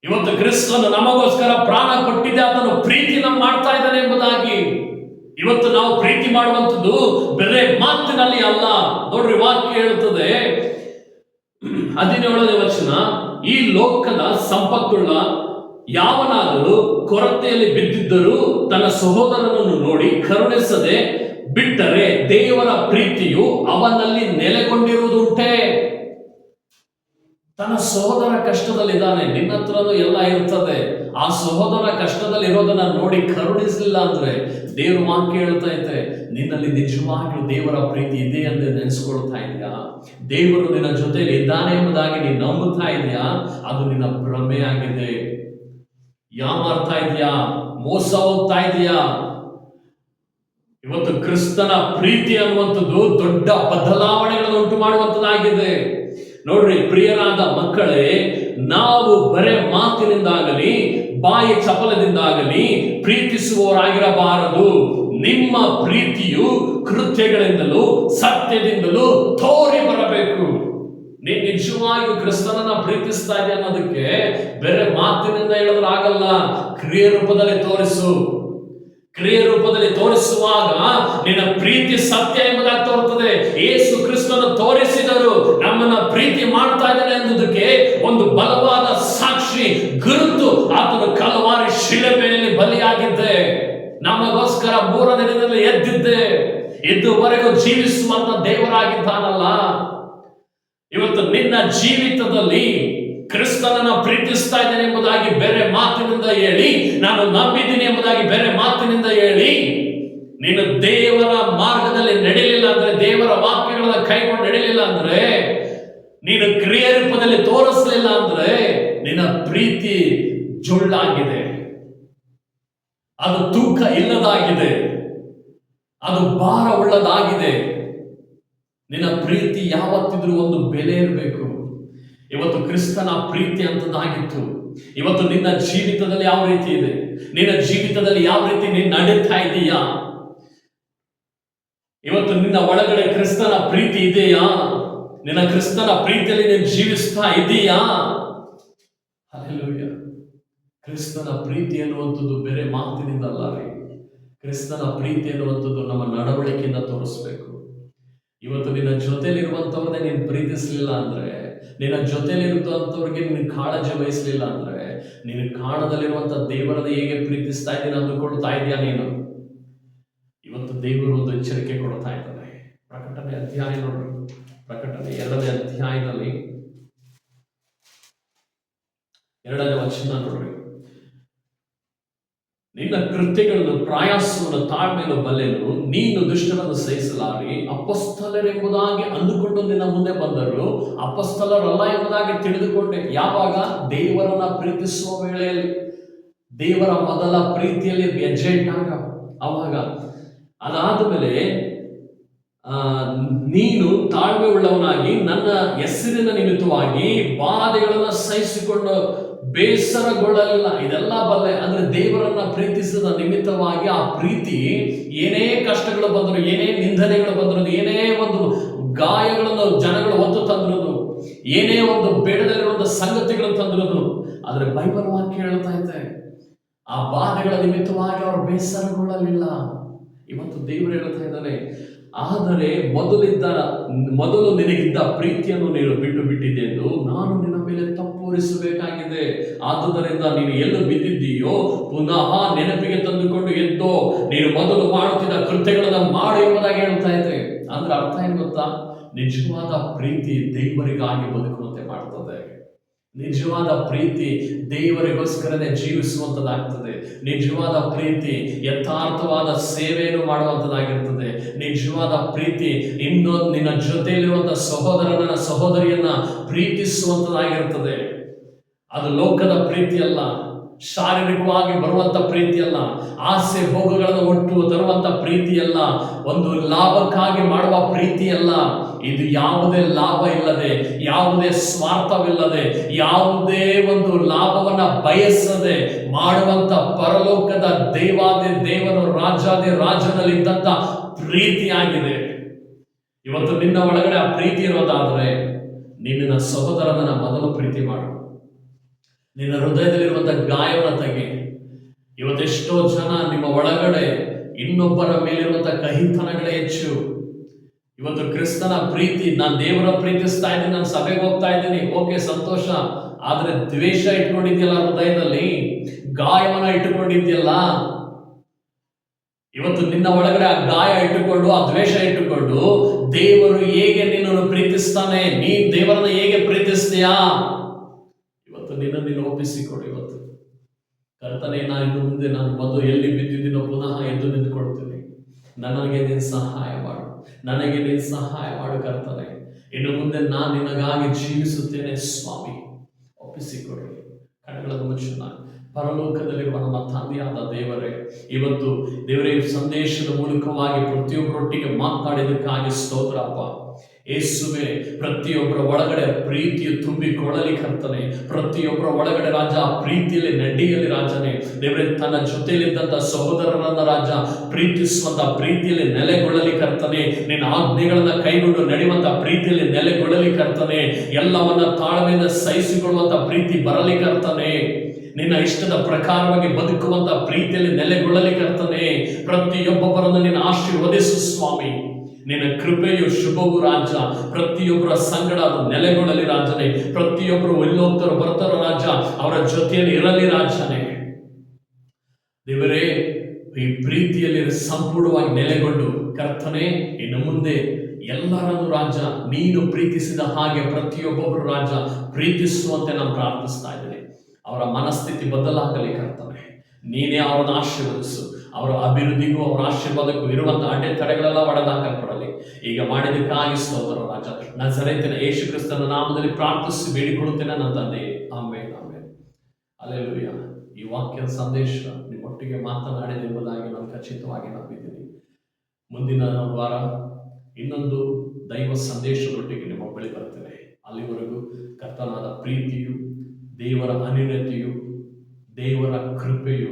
ಇವತ್ತು ಕ್ರಿಸ್ತನು ನಮಗೋಸ್ಕರ ಪ್ರಾಣ ಕೊಟ್ಟಿದ್ದೆ ಪ್ರೀತಿ ನಮ್ಮ ಮಾಡ್ತಾ ಇದ್ದಾನೆ ಎಂಬುದಾಗಿ. ಇವತ್ತು ನಾವು ಪ್ರೀತಿ ಮಾಡುವಂಥದ್ದು ಬೇರೆ ಮಾತಿನಲ್ಲಿ ಅಲ್ಲ. ನೋಡ್ರಿ ವಾಕ್ಯ ಹೇಳುತ್ತದೆ ಹದಿನೇಳನೇ ವಚನ, ಈ ಲೋಕದ ಸಂಪತ್ತುಳ್ಳ ಯಾವನಾದರೂ ಕೊರತೆಯಲ್ಲಿ ಬಿದ್ದಿದ್ದರೂ ತನ್ನ ಸಹೋದರನನ್ನು ನೋಡಿ ಕರುಣಿಸದೆ ಬಿಟ್ಟರೆ ದೇವರ ಪ್ರೀತಿಯು ಅವನಲ್ಲಿ ನೆಲೆಗೊಂಡಿರುವುದುಂಟೆ. ತನ್ನ ಸಹೋದರ ಕಷ್ಟದಲ್ಲಿದ್ದಾನೆ, ನಿನ್ನ ಹತ್ರನೂ ಎಲ್ಲ ಇರ್ತದೆ. ಆ ಸಹೋದರ ಕಷ್ಟದಲ್ಲಿ ಇರೋದನ್ನ ನೋಡಿ ಕರುಣಿಸಲಿಲ್ಲ ಅಂದ್ರೆ ದೇವ್ರ ವಾಕ್ಯ ಕೇಳ್ತಾ ಐತೆ ನಿನ್ನಲ್ಲಿ ನಿಜವಾಗಿಯೂ ದೇವರ ಪ್ರೀತಿ ಇದೆ ಅಂತ ನೆನೆಸ್ಕೊಳ್ತಾ ಇದೆಯಾ? ದೇವರು ನಿನ್ನ ಜೊತೆಯಲ್ಲಿ ಇದ್ದಾನೆ ಎಂಬುದಾಗಿ ನೀನು ನಂಬುತ್ತಾ ಇದೆಯಾ? ಅದು ನಿನ್ನ ಭ್ರಮೆ ಆಗಿದೆ ಇದೆಯಾ? ಮೋಸ ಹೋಗ್ತಾ ಇದೆಯಾ? ಇವತ್ತು ಕ್ರಿಸ್ತನ ಪ್ರೀತಿ ಅನ್ನುವಂಥದ್ದು ದೊಡ್ಡ ಬದಲಾವಣೆಗಳನ್ನು ಉಂಟು ಮಾಡುವಂಥದ್ದಾಗಿದೆ ನೋಡ್ರಿ, ಪ್ರಿಯರಾದ ಮಕ್ಕಳೇ, ನಾವು ಬರೇ ಮಾತಿನಿಂದಾಗಲಿ, ಬಾಯಿ ಚಪಲದಿಂದಾಗಲಿ ಪ್ರೀತಿಸುವವರಾಗಿರಬಾರದು. ನಿಮ್ಮ ಪ್ರೀತಿಯು ಕೃತ್ಯಗಳಿಂದಲೂ ಸತ್ಯದಿಂದಲೂ ತೋರಿ ಬರಬೇಕು. ನೀನ್ ನಿಜವಾಗಿಯೂ ಕ್ರಿಸ್ತನನ್ನ ಪ್ರೀತಿಸ್ತಾ ಇದೆ ಅನ್ನೋದಕ್ಕೆ ಬೇರೆ ಮಾತಿನಿಂದ ಹೇಳಿದ್ರೆ ಆಗಲ್ಲ. ಕ್ರಿಯೆ ರೂಪದಲ್ಲಿ ತೋರಿಸು. ಕ್ರಿಯೆ ರೂಪದಲ್ಲಿ ತೋರಿಸುವಾಗ ನಿನ್ನ ಪ್ರೀತಿ ಸತ್ಯ ಎಂಬುದಾಗಿ ತೋರುತ್ತದೆ. ಏಸು ಕ್ರಿಸ್ತನ ತೋರಿಸಿದರು ನಮ್ಮನ್ನ ಪ್ರೀತಿ ಮಾಡ್ತಾ ಇದ್ದಾನೆ ಎಂಬುದಕ್ಕೆ ಒಂದು ಬಲವಾದ ಸಾಕ್ಷಿ, ಗುರುತು ಆತನು ಕಲವಾರಿ ಶಿಲೆಮೆಯಲ್ಲಿ ಬಲಿಯಾಗಿದ್ದೆ. ನಮಗೋಸ್ಕರ ಮೂರನೇ ದಿನದಲ್ಲಿ ಎದ್ದಿದ್ದೆ. ಇದುವರೆಗೂ ಜೀವಿಸುವಂತ ದೇವರಾಗಿದ್ದಾನಲ್ಲ. ಇವತ್ತು ನಿನ್ನ ಜೀವಿತದಲ್ಲಿ ಕ್ರಿಸ್ತನನ್ನ ಪ್ರೀತಿಸ್ತಾ ಇದ್ದೇನೆ ಎಂಬುದಾಗಿ ಬೇರೆ ಮಾತಿನಿಂದ ಹೇಳಿ, ನಾನು ನಂಬಿದ್ದೀನಿ ಎಂಬುದಾಗಿ ಬೇರೆ ಮಾತಿನಿಂದ ಹೇಳಿ, ನೀನು ದೇವರ ಮಾರ್ಗದಲ್ಲಿ ನಡೆಯಲಿಲ್ಲ ಅಂದ್ರೆ, ದೇವರ ವಾಕ್ಯಗಳನ್ನ ಕೈಗೊಂಡು ನಡೆಯಲಿಲ್ಲ ಅಂದ್ರೆ, ನೀನು ಕ್ರಿಯೆ ರೂಪದಲ್ಲಿ ತೋರಿಸಲಿಲ್ಲ ಅಂದ್ರೆ, ನಿನ್ನ ಪ್ರೀತಿ ಜೊಳ್ಳಾಗಿದೆ. ಅದು ತೂಕ ಇಲ್ಲದಾಗಿದೆ. ಅದು ಭಾರ ಉಳ್ಳದಾಗಿದೆ. ನಿನ್ನ ಪ್ರೀತಿ ಯಾವತ್ತಿದ್ರೂ ಒಂದು ಬೆಲೆ ಇರಬೇಕು. ಇವತ್ತು ಕ್ರಿಸ್ತನ ಪ್ರೀತಿ ಅಂತದಾಗಿತ್ತು. ಇವತ್ತು ನಿನ್ನ ಜೀವಿತದಲ್ಲಿ ಯಾವ ರೀತಿ ಇದೆ? ನಿನ್ನ ಜೀವಿತದಲ್ಲಿ ಯಾವ ರೀತಿ ನೀನು ನಡೀತಾ ಇದೀಯಾ? ಇವತ್ತು ನಿನ್ನ ಒಳಗಡೆ ಕ್ರಿಸ್ತನ ಪ್ರೀತಿ ಇದೆಯಾ? ನಿನ್ನ ಕ್ರಿಸ್ತನ ಪ್ರೀತಿಯಲ್ಲಿ ನೀನು ಜೀವಿಸ್ತಾ ಇದೆಯಾ? ಹಲ್ಲೆಲೂಯಾ. ಕ್ರಿಸ್ತನ ಪ್ರೀತಿ ಅನ್ನುವಂಥದ್ದು ಬೇರೆ ಮಾತಿನಿಂದ ಅಲ್ಲ ರೀ. ಕ್ರಿಸ್ತನ ಪ್ರೀತಿ ಅನ್ನುವಂಥದ್ದು ನಮ್ಮ ನಡವಳಿಕೆಯಿಂದ ತೋರಿಸ್ಬೇಕು. ಇವತ್ತು ನಿನ್ನ ಜೊತೆಲಿರುವಂಥವ್ರನ್ನೇ ನೀನು ಪ್ರೀತಿಸಲಿಲ್ಲ ಅಂದ್ರೆ, ನಿನ್ನ ಜೊತೆಲಿರುವಂಥವ್ರಿಗೆ ನೀನು ಕಾಳಜಿ ವಹಿಸ್ಲಿಲ್ಲ ಅಂದ್ರೆ ನೀನು ಕಾಣದಲ್ಲಿರುವಂಥ ದೇವರನ್ನ ಹೇಗೆ ಪ್ರೀತಿಸ್ತಾ ಇದ್ದೀನಿ ಅಂದುಕೊಳ್ತಾ ಇದೆಯಾ ನೀನು? ಇವತ್ತು ದೇವರು ಒಂದು ಎಚ್ಚರಿಕೆ ಕೊಡ್ತಾ ಇದ್ದಾನೆ. ಪ್ರಕಟಣೆ ಅಧ್ಯಾಯ ನೋಡ್ರಿ. ಪ್ರಕಟಣೆ ಎರಡನೇ ಅಧ್ಯಾಯದಲ್ಲಿ ಎರಡನೇ ವಚನ ನೋಡ್ರಿ. ನಿನ್ನ ಕೃತ್ಯಗಳನ್ನು, ಪ್ರಾಯಾಸವನ್ನು, ತಾಳ್ಮೆಯನ್ನು ಬಲ್ಲೆನು ನೀನು ದುಷ್ಟರನ್ನು ಸಹಿಸಲಾರಿ ಅಪಸ್ಥಲರೆಂಬುದಾಗಿ ಅಂದುಕೊಂಡು ನಿನ್ನ ಮುಂದೆ ಬಂದರು. ಅಪಸ್ಥಲರಲ್ಲ ಎಂಬುದಾಗಿ ತಿಳಿದುಕೊಂಡೆ. ಯಾವಾಗ? ದೇವರನ್ನ ಪ್ರೀತಿಸುವ ವೇಳೆಯಲ್ಲಿ. ದೇವರ ಮೊದಲ ಪ್ರೀತಿಯಲ್ಲಿ ಹೆಜ್ಜೆ ಇಟ್ಟಾಗ ಅವಾಗ. ಅದಾದ ಮೇಲೆ ನೀನು ತಾಳ್ಮೆ ಉಳ್ಳವನಾಗಿ ನನ್ನ ಹೆಸರಿನ ನಿಮಿತ್ತವಾಗಿ ಬಾಧೆಗಳನ್ನು ಸಹಿಸಿಕೊಂಡು ಬೇಸರಗೊಳ್ಳಲಿಲ್ಲ. ಇದೆಲ್ಲ ಬಲ್ಲೆ ಅಂದ್ರೆ ದೇವರನ್ನ ಪ್ರೀತಿಸಿದ ನಿಮಿತ್ತವಾಗಿ ಆ ಪ್ರೀತಿ ಏನೇ ಕಷ್ಟಗಳು ಬಂದರು, ಏನೇ ನಿಂದನೆಗಳು ಬಂದರು, ಏನೇ ಒಂದು ಗಾಯಗಳನ್ನು ಜನಗಳು ಹೊತ್ತು ತಂದ್ರು ಏನೇ ಒಂದು ಬೇಡದಲ್ಲಿರುವಂತಹ ಸಂಗತಿಗಳನ್ನು ತಂದ್ರು ಆದ್ರೆ ಬೈಬಲ್ ವಾಕ್ಯ ಹೇಳ್ತಾ ಇದೆ ಆ ಬಾಧೆಗಳ ನಿಮಿತ್ತವಾಗಿ ಅವರು ಬೇಸರಗೊಳ್ಳಲಿಲ್ಲ. ಇವತ್ತು ದೇವರು ಹೇಳ್ತಾ ಇದ್ದಾನೆ ಆದರೆ ಮೊದಲಿದ್ದ, ಮೊದಲು ನಿನಗಿದ್ದ ಪ್ರೀತಿಯನ್ನು ನೀನು ಬಿಟ್ಟು ಬಿಟ್ಟಿದೆ ಎಂದು ನಾನು ಮೇಲೆ ತಪ್ಪೋರಿಸಬೇಕಾಗಿದೆ ಆದುದರಿಂದ ನೀನು ಎಲ್ಲ ಬಿದ್ದಿದ್ದೀಯೋ, ಪುನಃ ನೆನಪಿಗೆ ತಂದುಕೊಂಡು ಎದ್ದೋ ನೀನು ಮೊದಲು ಮಾಡುತ್ತಿದ್ದ ಕೃತ್ಯಗಳನ್ನು ಮಾಡು ಎಂಬುದಾಗಿ ಹೇಳ್ತಾ ಇದೆ ಅಂದ್ರೆ ಅರ್ಥ ಏನು ಗೊತ್ತಾ? ನಿಜವಾದ ಪ್ರೀತಿ ದೇವರಿಗಾಗಿ ಮಾಡ್ತದೆ ನಿಜವಾದ ಪ್ರೀತಿ ದೇವರಿಗೋಸ್ಕರನೇ ಜೀವಿಸುವಂಥದ್ದಾಗ್ತದೆ ನಿಜವಾದ ಪ್ರೀತಿ ಯಥಾರ್ಥವಾದ ಸೇವೆಯನ್ನು ಮಾಡುವಂಥದ್ದಾಗಿರ್ತದೆ ನಿಜವಾದ ಪ್ರೀತಿ ಇನ್ನೊಂದು ನಿನ್ನ ಜೊತೆಯಲ್ಲಿರುವಂಥ ಸಹೋದರನ ಸಹೋದರಿಯನ್ನ ಪ್ರೀತಿಸುವಂಥದ್ದಾಗಿರ್ತದೆ ಅದು ಲೋಕದ ಪ್ರೀತಿ ಅಲ್ಲ ಶಾರೀರಿಕವಾಗಿ ಬರುವಂತ ಪ್ರೀತಿಯಲ್ಲ, ಆಸೆ ಭೋಗಗಳನ್ನು ಒಟ್ಟು ತರುವಂಥ ಪ್ರೀತಿಯಲ್ಲ, ಒಂದು ಲಾಭಕ್ಕಾಗಿ ಮಾಡುವ ಪ್ರೀತಿಯಲ್ಲ, ಇದು ಯಾವುದೇ ಲಾಭ ಇಲ್ಲದೆ, ಯಾವುದೇ ಸ್ವಾರ್ಥವಿಲ್ಲದೆ, ಯಾವುದೇ ಒಂದು ಲಾಭವನ್ನ ಬಯಸದೆ ಮಾಡುವಂತ ಪರಲೋಕದ ದೇವಾದಿ ದೇವನು, ರಾಜಾದಿ ರಾಜನಲ್ಲಿದ್ದಂತ ಪ್ರೀತಿಯಾಗಿದೆ. ಇವತ್ತು ನಿನ್ನ ಒಳಗಡೆ ಆ ಪ್ರೀತಿ ಇರೋದಾದ್ರೆ, ನಿನ್ನ ಸಹೋದರನ ಮೊದಲು ಪ್ರೀತಿ ಮಾಡು. ನಿನ್ನ ಹೃದಯದಲ್ಲಿರುವಂತ ಗಾಯವನ್ನು ತೆಗೆ. ಇವತ್ತೆಷ್ಟೋ ಜನ ನಿಮ್ಮ ಒಳಗಡೆ ಇನ್ನೊಬ್ಬರ ಮೇಲಿರುವಂತ ಕಹಿತನಗಳೇ ಹೆಚ್ಚು. ಇವತ್ತು ಕ್ರಿಸ್ತನ ಪ್ರೀತಿ, ನಾನು ದೇವರ ಪ್ರೀತಿಸ್ತಾ ಇದ್ದೀನಿ, ನಾನು ಸಭೆಗೆ ಹೋಗ್ತಾ ಇದ್ದೀನಿ. ಓಕೆ, ಸಂತೋಷ. ಆದ್ರೆ ದ್ವೇಷ ಇಟ್ಕೊಂಡಿದ್ಯಲ್ಲ ಹೃದಯದಲ್ಲಿ? ಗಾಯವನ್ನ ಇಟ್ಟುಕೊಂಡಿದ್ಯಲ್ಲ ಇವತ್ತು ನಿನ್ನ ಒಳಗಡೆ ಆ ಗಾಯ ಇಟ್ಟುಕೊಂಡು, ಆ ದ್ವೇಷ ಇಟ್ಟುಕೊಂಡು ದೇವರು ಹೇಗೆ ನಿನ್ನನ್ನು ಪ್ರೀತಿಸ್ತಾನೆ? ನೀ ದೇವರನ್ನ ಹೇಗೆ ಪ್ರೀತಿಸ್ತೀಯಾ? ನಿನ್ನ ನೀನು ಒಪ್ಪಿಸಿಕೊಡು ಇವತ್ತು ಕರ್ತನೆ, ನಾ ಇನ್ನು ಮುಂದೆ ನಾನು ಬಂದು ಎಲ್ಲಿ ಬಿದ್ದಿದ್ದೀನೋ ಪುನಃ ಎದ್ದು ನಿಂತ್ಕೊಳ್ತೀನಿ. ನನಗೆ ನೀನು ಸಹಾಯ ಮಾಡು. ನನಗೆ ನೀನು ಸಹಾಯ ಮಾಡು ಕರ್ತನೆ. ಇನ್ನು ಮುಂದೆ ನಾನು ನಿನಗಾಗಿ ಜೀವಿಸುತ್ತೇನೆ ಸ್ವಾಮಿ. ಒಪ್ಪಿಸಿಕೊಡಿ. ಕಣ್ಣುಗಳನ್ನು ಮುಚ್ಚೋಣ ಪರಲೋಕದಲ್ಲಿರುವ ನಮ್ಮ ತಂದೆಯಾದ ದೇವರೇ, ಇವತ್ತು ದೇವರೇ ಸಂದೇಶದ ಮೂಲಕವಾಗಿ ಪ್ರತಿಯೊಬ್ಬರೊಟ್ಟಿಗೆ ಮಾತಾಡಿದ್ದಕ್ಕಾಗಿ ಸ್ತೋತ್ರ ಅಪ್ಪ ಯೇಸುವೆ, ಪ್ರತಿಯೊಬ್ಬರ ಒಳಗಡೆ ಪ್ರೀತಿಯು ತುಂಬಿಕೊಳ್ಳಲಿ ಕರ್ತನೆ ಪ್ರತಿಯೊಬ್ಬರ ಒಳಗಡೆ ರಾಜ ಪ್ರೀತಿಯಲ್ಲಿ ನಡೆಯಲಿ ರಾಜನೇ. ದೇವರೇ, ತನ್ನ ಜೊತೆಯಲ್ಲಿದ್ದಂಥ ಸಹೋದರರನ್ನ ರಾಜ ಪ್ರೀತಿಸುವಂತ ಪ್ರೀತಿಯಲ್ಲಿ ನೆಲೆಗೊಳ್ಳಲಿ ಕರ್ತನೆ ನಿನ್ನ ಆಜ್ಞೆಗಳನ್ನ ಕೈಗೊಂಡು ನಡೆಯುವಂಥ ಪ್ರೀತಿಯಲ್ಲಿ ನೆಲೆಗೊಳ್ಳಲಿ ಕರ್ತನೆ ಎಲ್ಲವನ್ನ ತಾಳ್ಮೆಯಿಂದ ಸಹಿಸಿಕೊಳ್ಳುವಂತ ಪ್ರೀತಿ ಬರಲಿ ಕರ್ತನೆ ನಿನ್ನ ಇಷ್ಟದ ಪ್ರಕಾರವಾಗಿ ಬದುಕುವಂತ ಪ್ರೀತಿಯಲ್ಲಿ ನೆಲೆಗೊಳ್ಳಲಿ ಕರ್ತನೆ ಪ್ರತಿಯೊಬ್ಬೊಬ್ಬರನ್ನು ನಿನ್ನ ಆಶೀರ್ವದಿಸು ಸ್ವಾಮಿ. ನಿನ್ನ ಕೃಪೆಯು ಶುಭವು ರಾಜ ಪ್ರತಿಯೊಬ್ಬರ ಸಂಗಡ ಅದು ನೆಲೆಗೊಳ್ಳಲಿ ರಾಜನೇ ಪ್ರತಿಯೊಬ್ಬರು ಎಲ್ಲೋಗ್ತಾರೋ ಬರ್ತಾರೋ ರಾಜ ಅವರ ಜೊತೆಯಲ್ಲಿ ಇರಲಿ ರಾಜನೇ ದೇವರೇ, ಈ ಪ್ರೀತಿಯಲ್ಲಿ ಸಂಪೂರ್ಣವಾಗಿ ನೆಲೆಗೊಂಡು ಕರ್ತನೆ, ಇನ್ನು ಮುಂದೆ ಎಲ್ಲರನ್ನು ರಾಜ ನೀನು ಪ್ರೀತಿಸಿದ ಹಾಗೆ ಪ್ರತಿಯೊಬ್ಬೊಬ್ಬರು ರಾಜ ಪ್ರೀತಿಸುವಂತೆ ನಾನು ಪ್ರಾರ್ಥಿಸ್ತಾ ಇದ್ದೇನೆ. ಅವರ ಮನಸ್ಥಿತಿ ಬದಲಾಗಲಿ ಕರ್ತನೆ. ನೀನೇ ಅವರನ್ನು ಆಶೀರ್ವದಿಸು. ಅವರ ಅಭಿವೃದ್ಧಿಗೂ ಅವರ ಆಶೀರ್ವಾದಕ್ಕೂ ಇರುವಂತಹ ಅಡೆತಡೆಗಳೆಲ್ಲ ಒಡೆದಾಕಲ್ಪಡಲಿ. ಈಗ ಮಾಡಿದಕ್ಕಾಗಿ ಸ್ತೋತ್ರ ರಾಜ, ನಜರೇತಿನ ಯೇಸು ಕ್ರಿಸ್ತನ ನಾಮದಲ್ಲಿ ಪ್ರಾರ್ಥಿಸಿ ಬೇಡಿಕೊಳ್ಳುತ್ತೇನೆ ನನ್ನ ತಂದೆ. ಆಮೇಲೆ ಆಮೇಲೆ ಅಲ್ಲೆಲ್ಲೂಯ್ಯ ಈ ವಾಕ್ಯದ ಸಂದೇಶ ನಿಮ್ಮೊಟ್ಟಿಗೆ ಮಾತನಾಡಿದೆ ಎಂಬುದಾಗಿ ನಾನು ಖಚಿತವಾಗಿ ನಂಬಿದ್ದೀನಿ. ಮುಂದಿನ ವಾರ ಇನ್ನೊಂದು ದೈವ ಸಂದೇಶದೊಟ್ಟಿಗೆ ನಿಮ್ಮ ಬಳಿ ಬರ್ತೇನೆ. ಅಲ್ಲಿವರೆಗೂ ಕರ್ತನಾದ ಪ್ರೀತಿಯು, ದೇವರ ಅನಿರತೆಯು ದೇವರ ಕೃಪೆಯು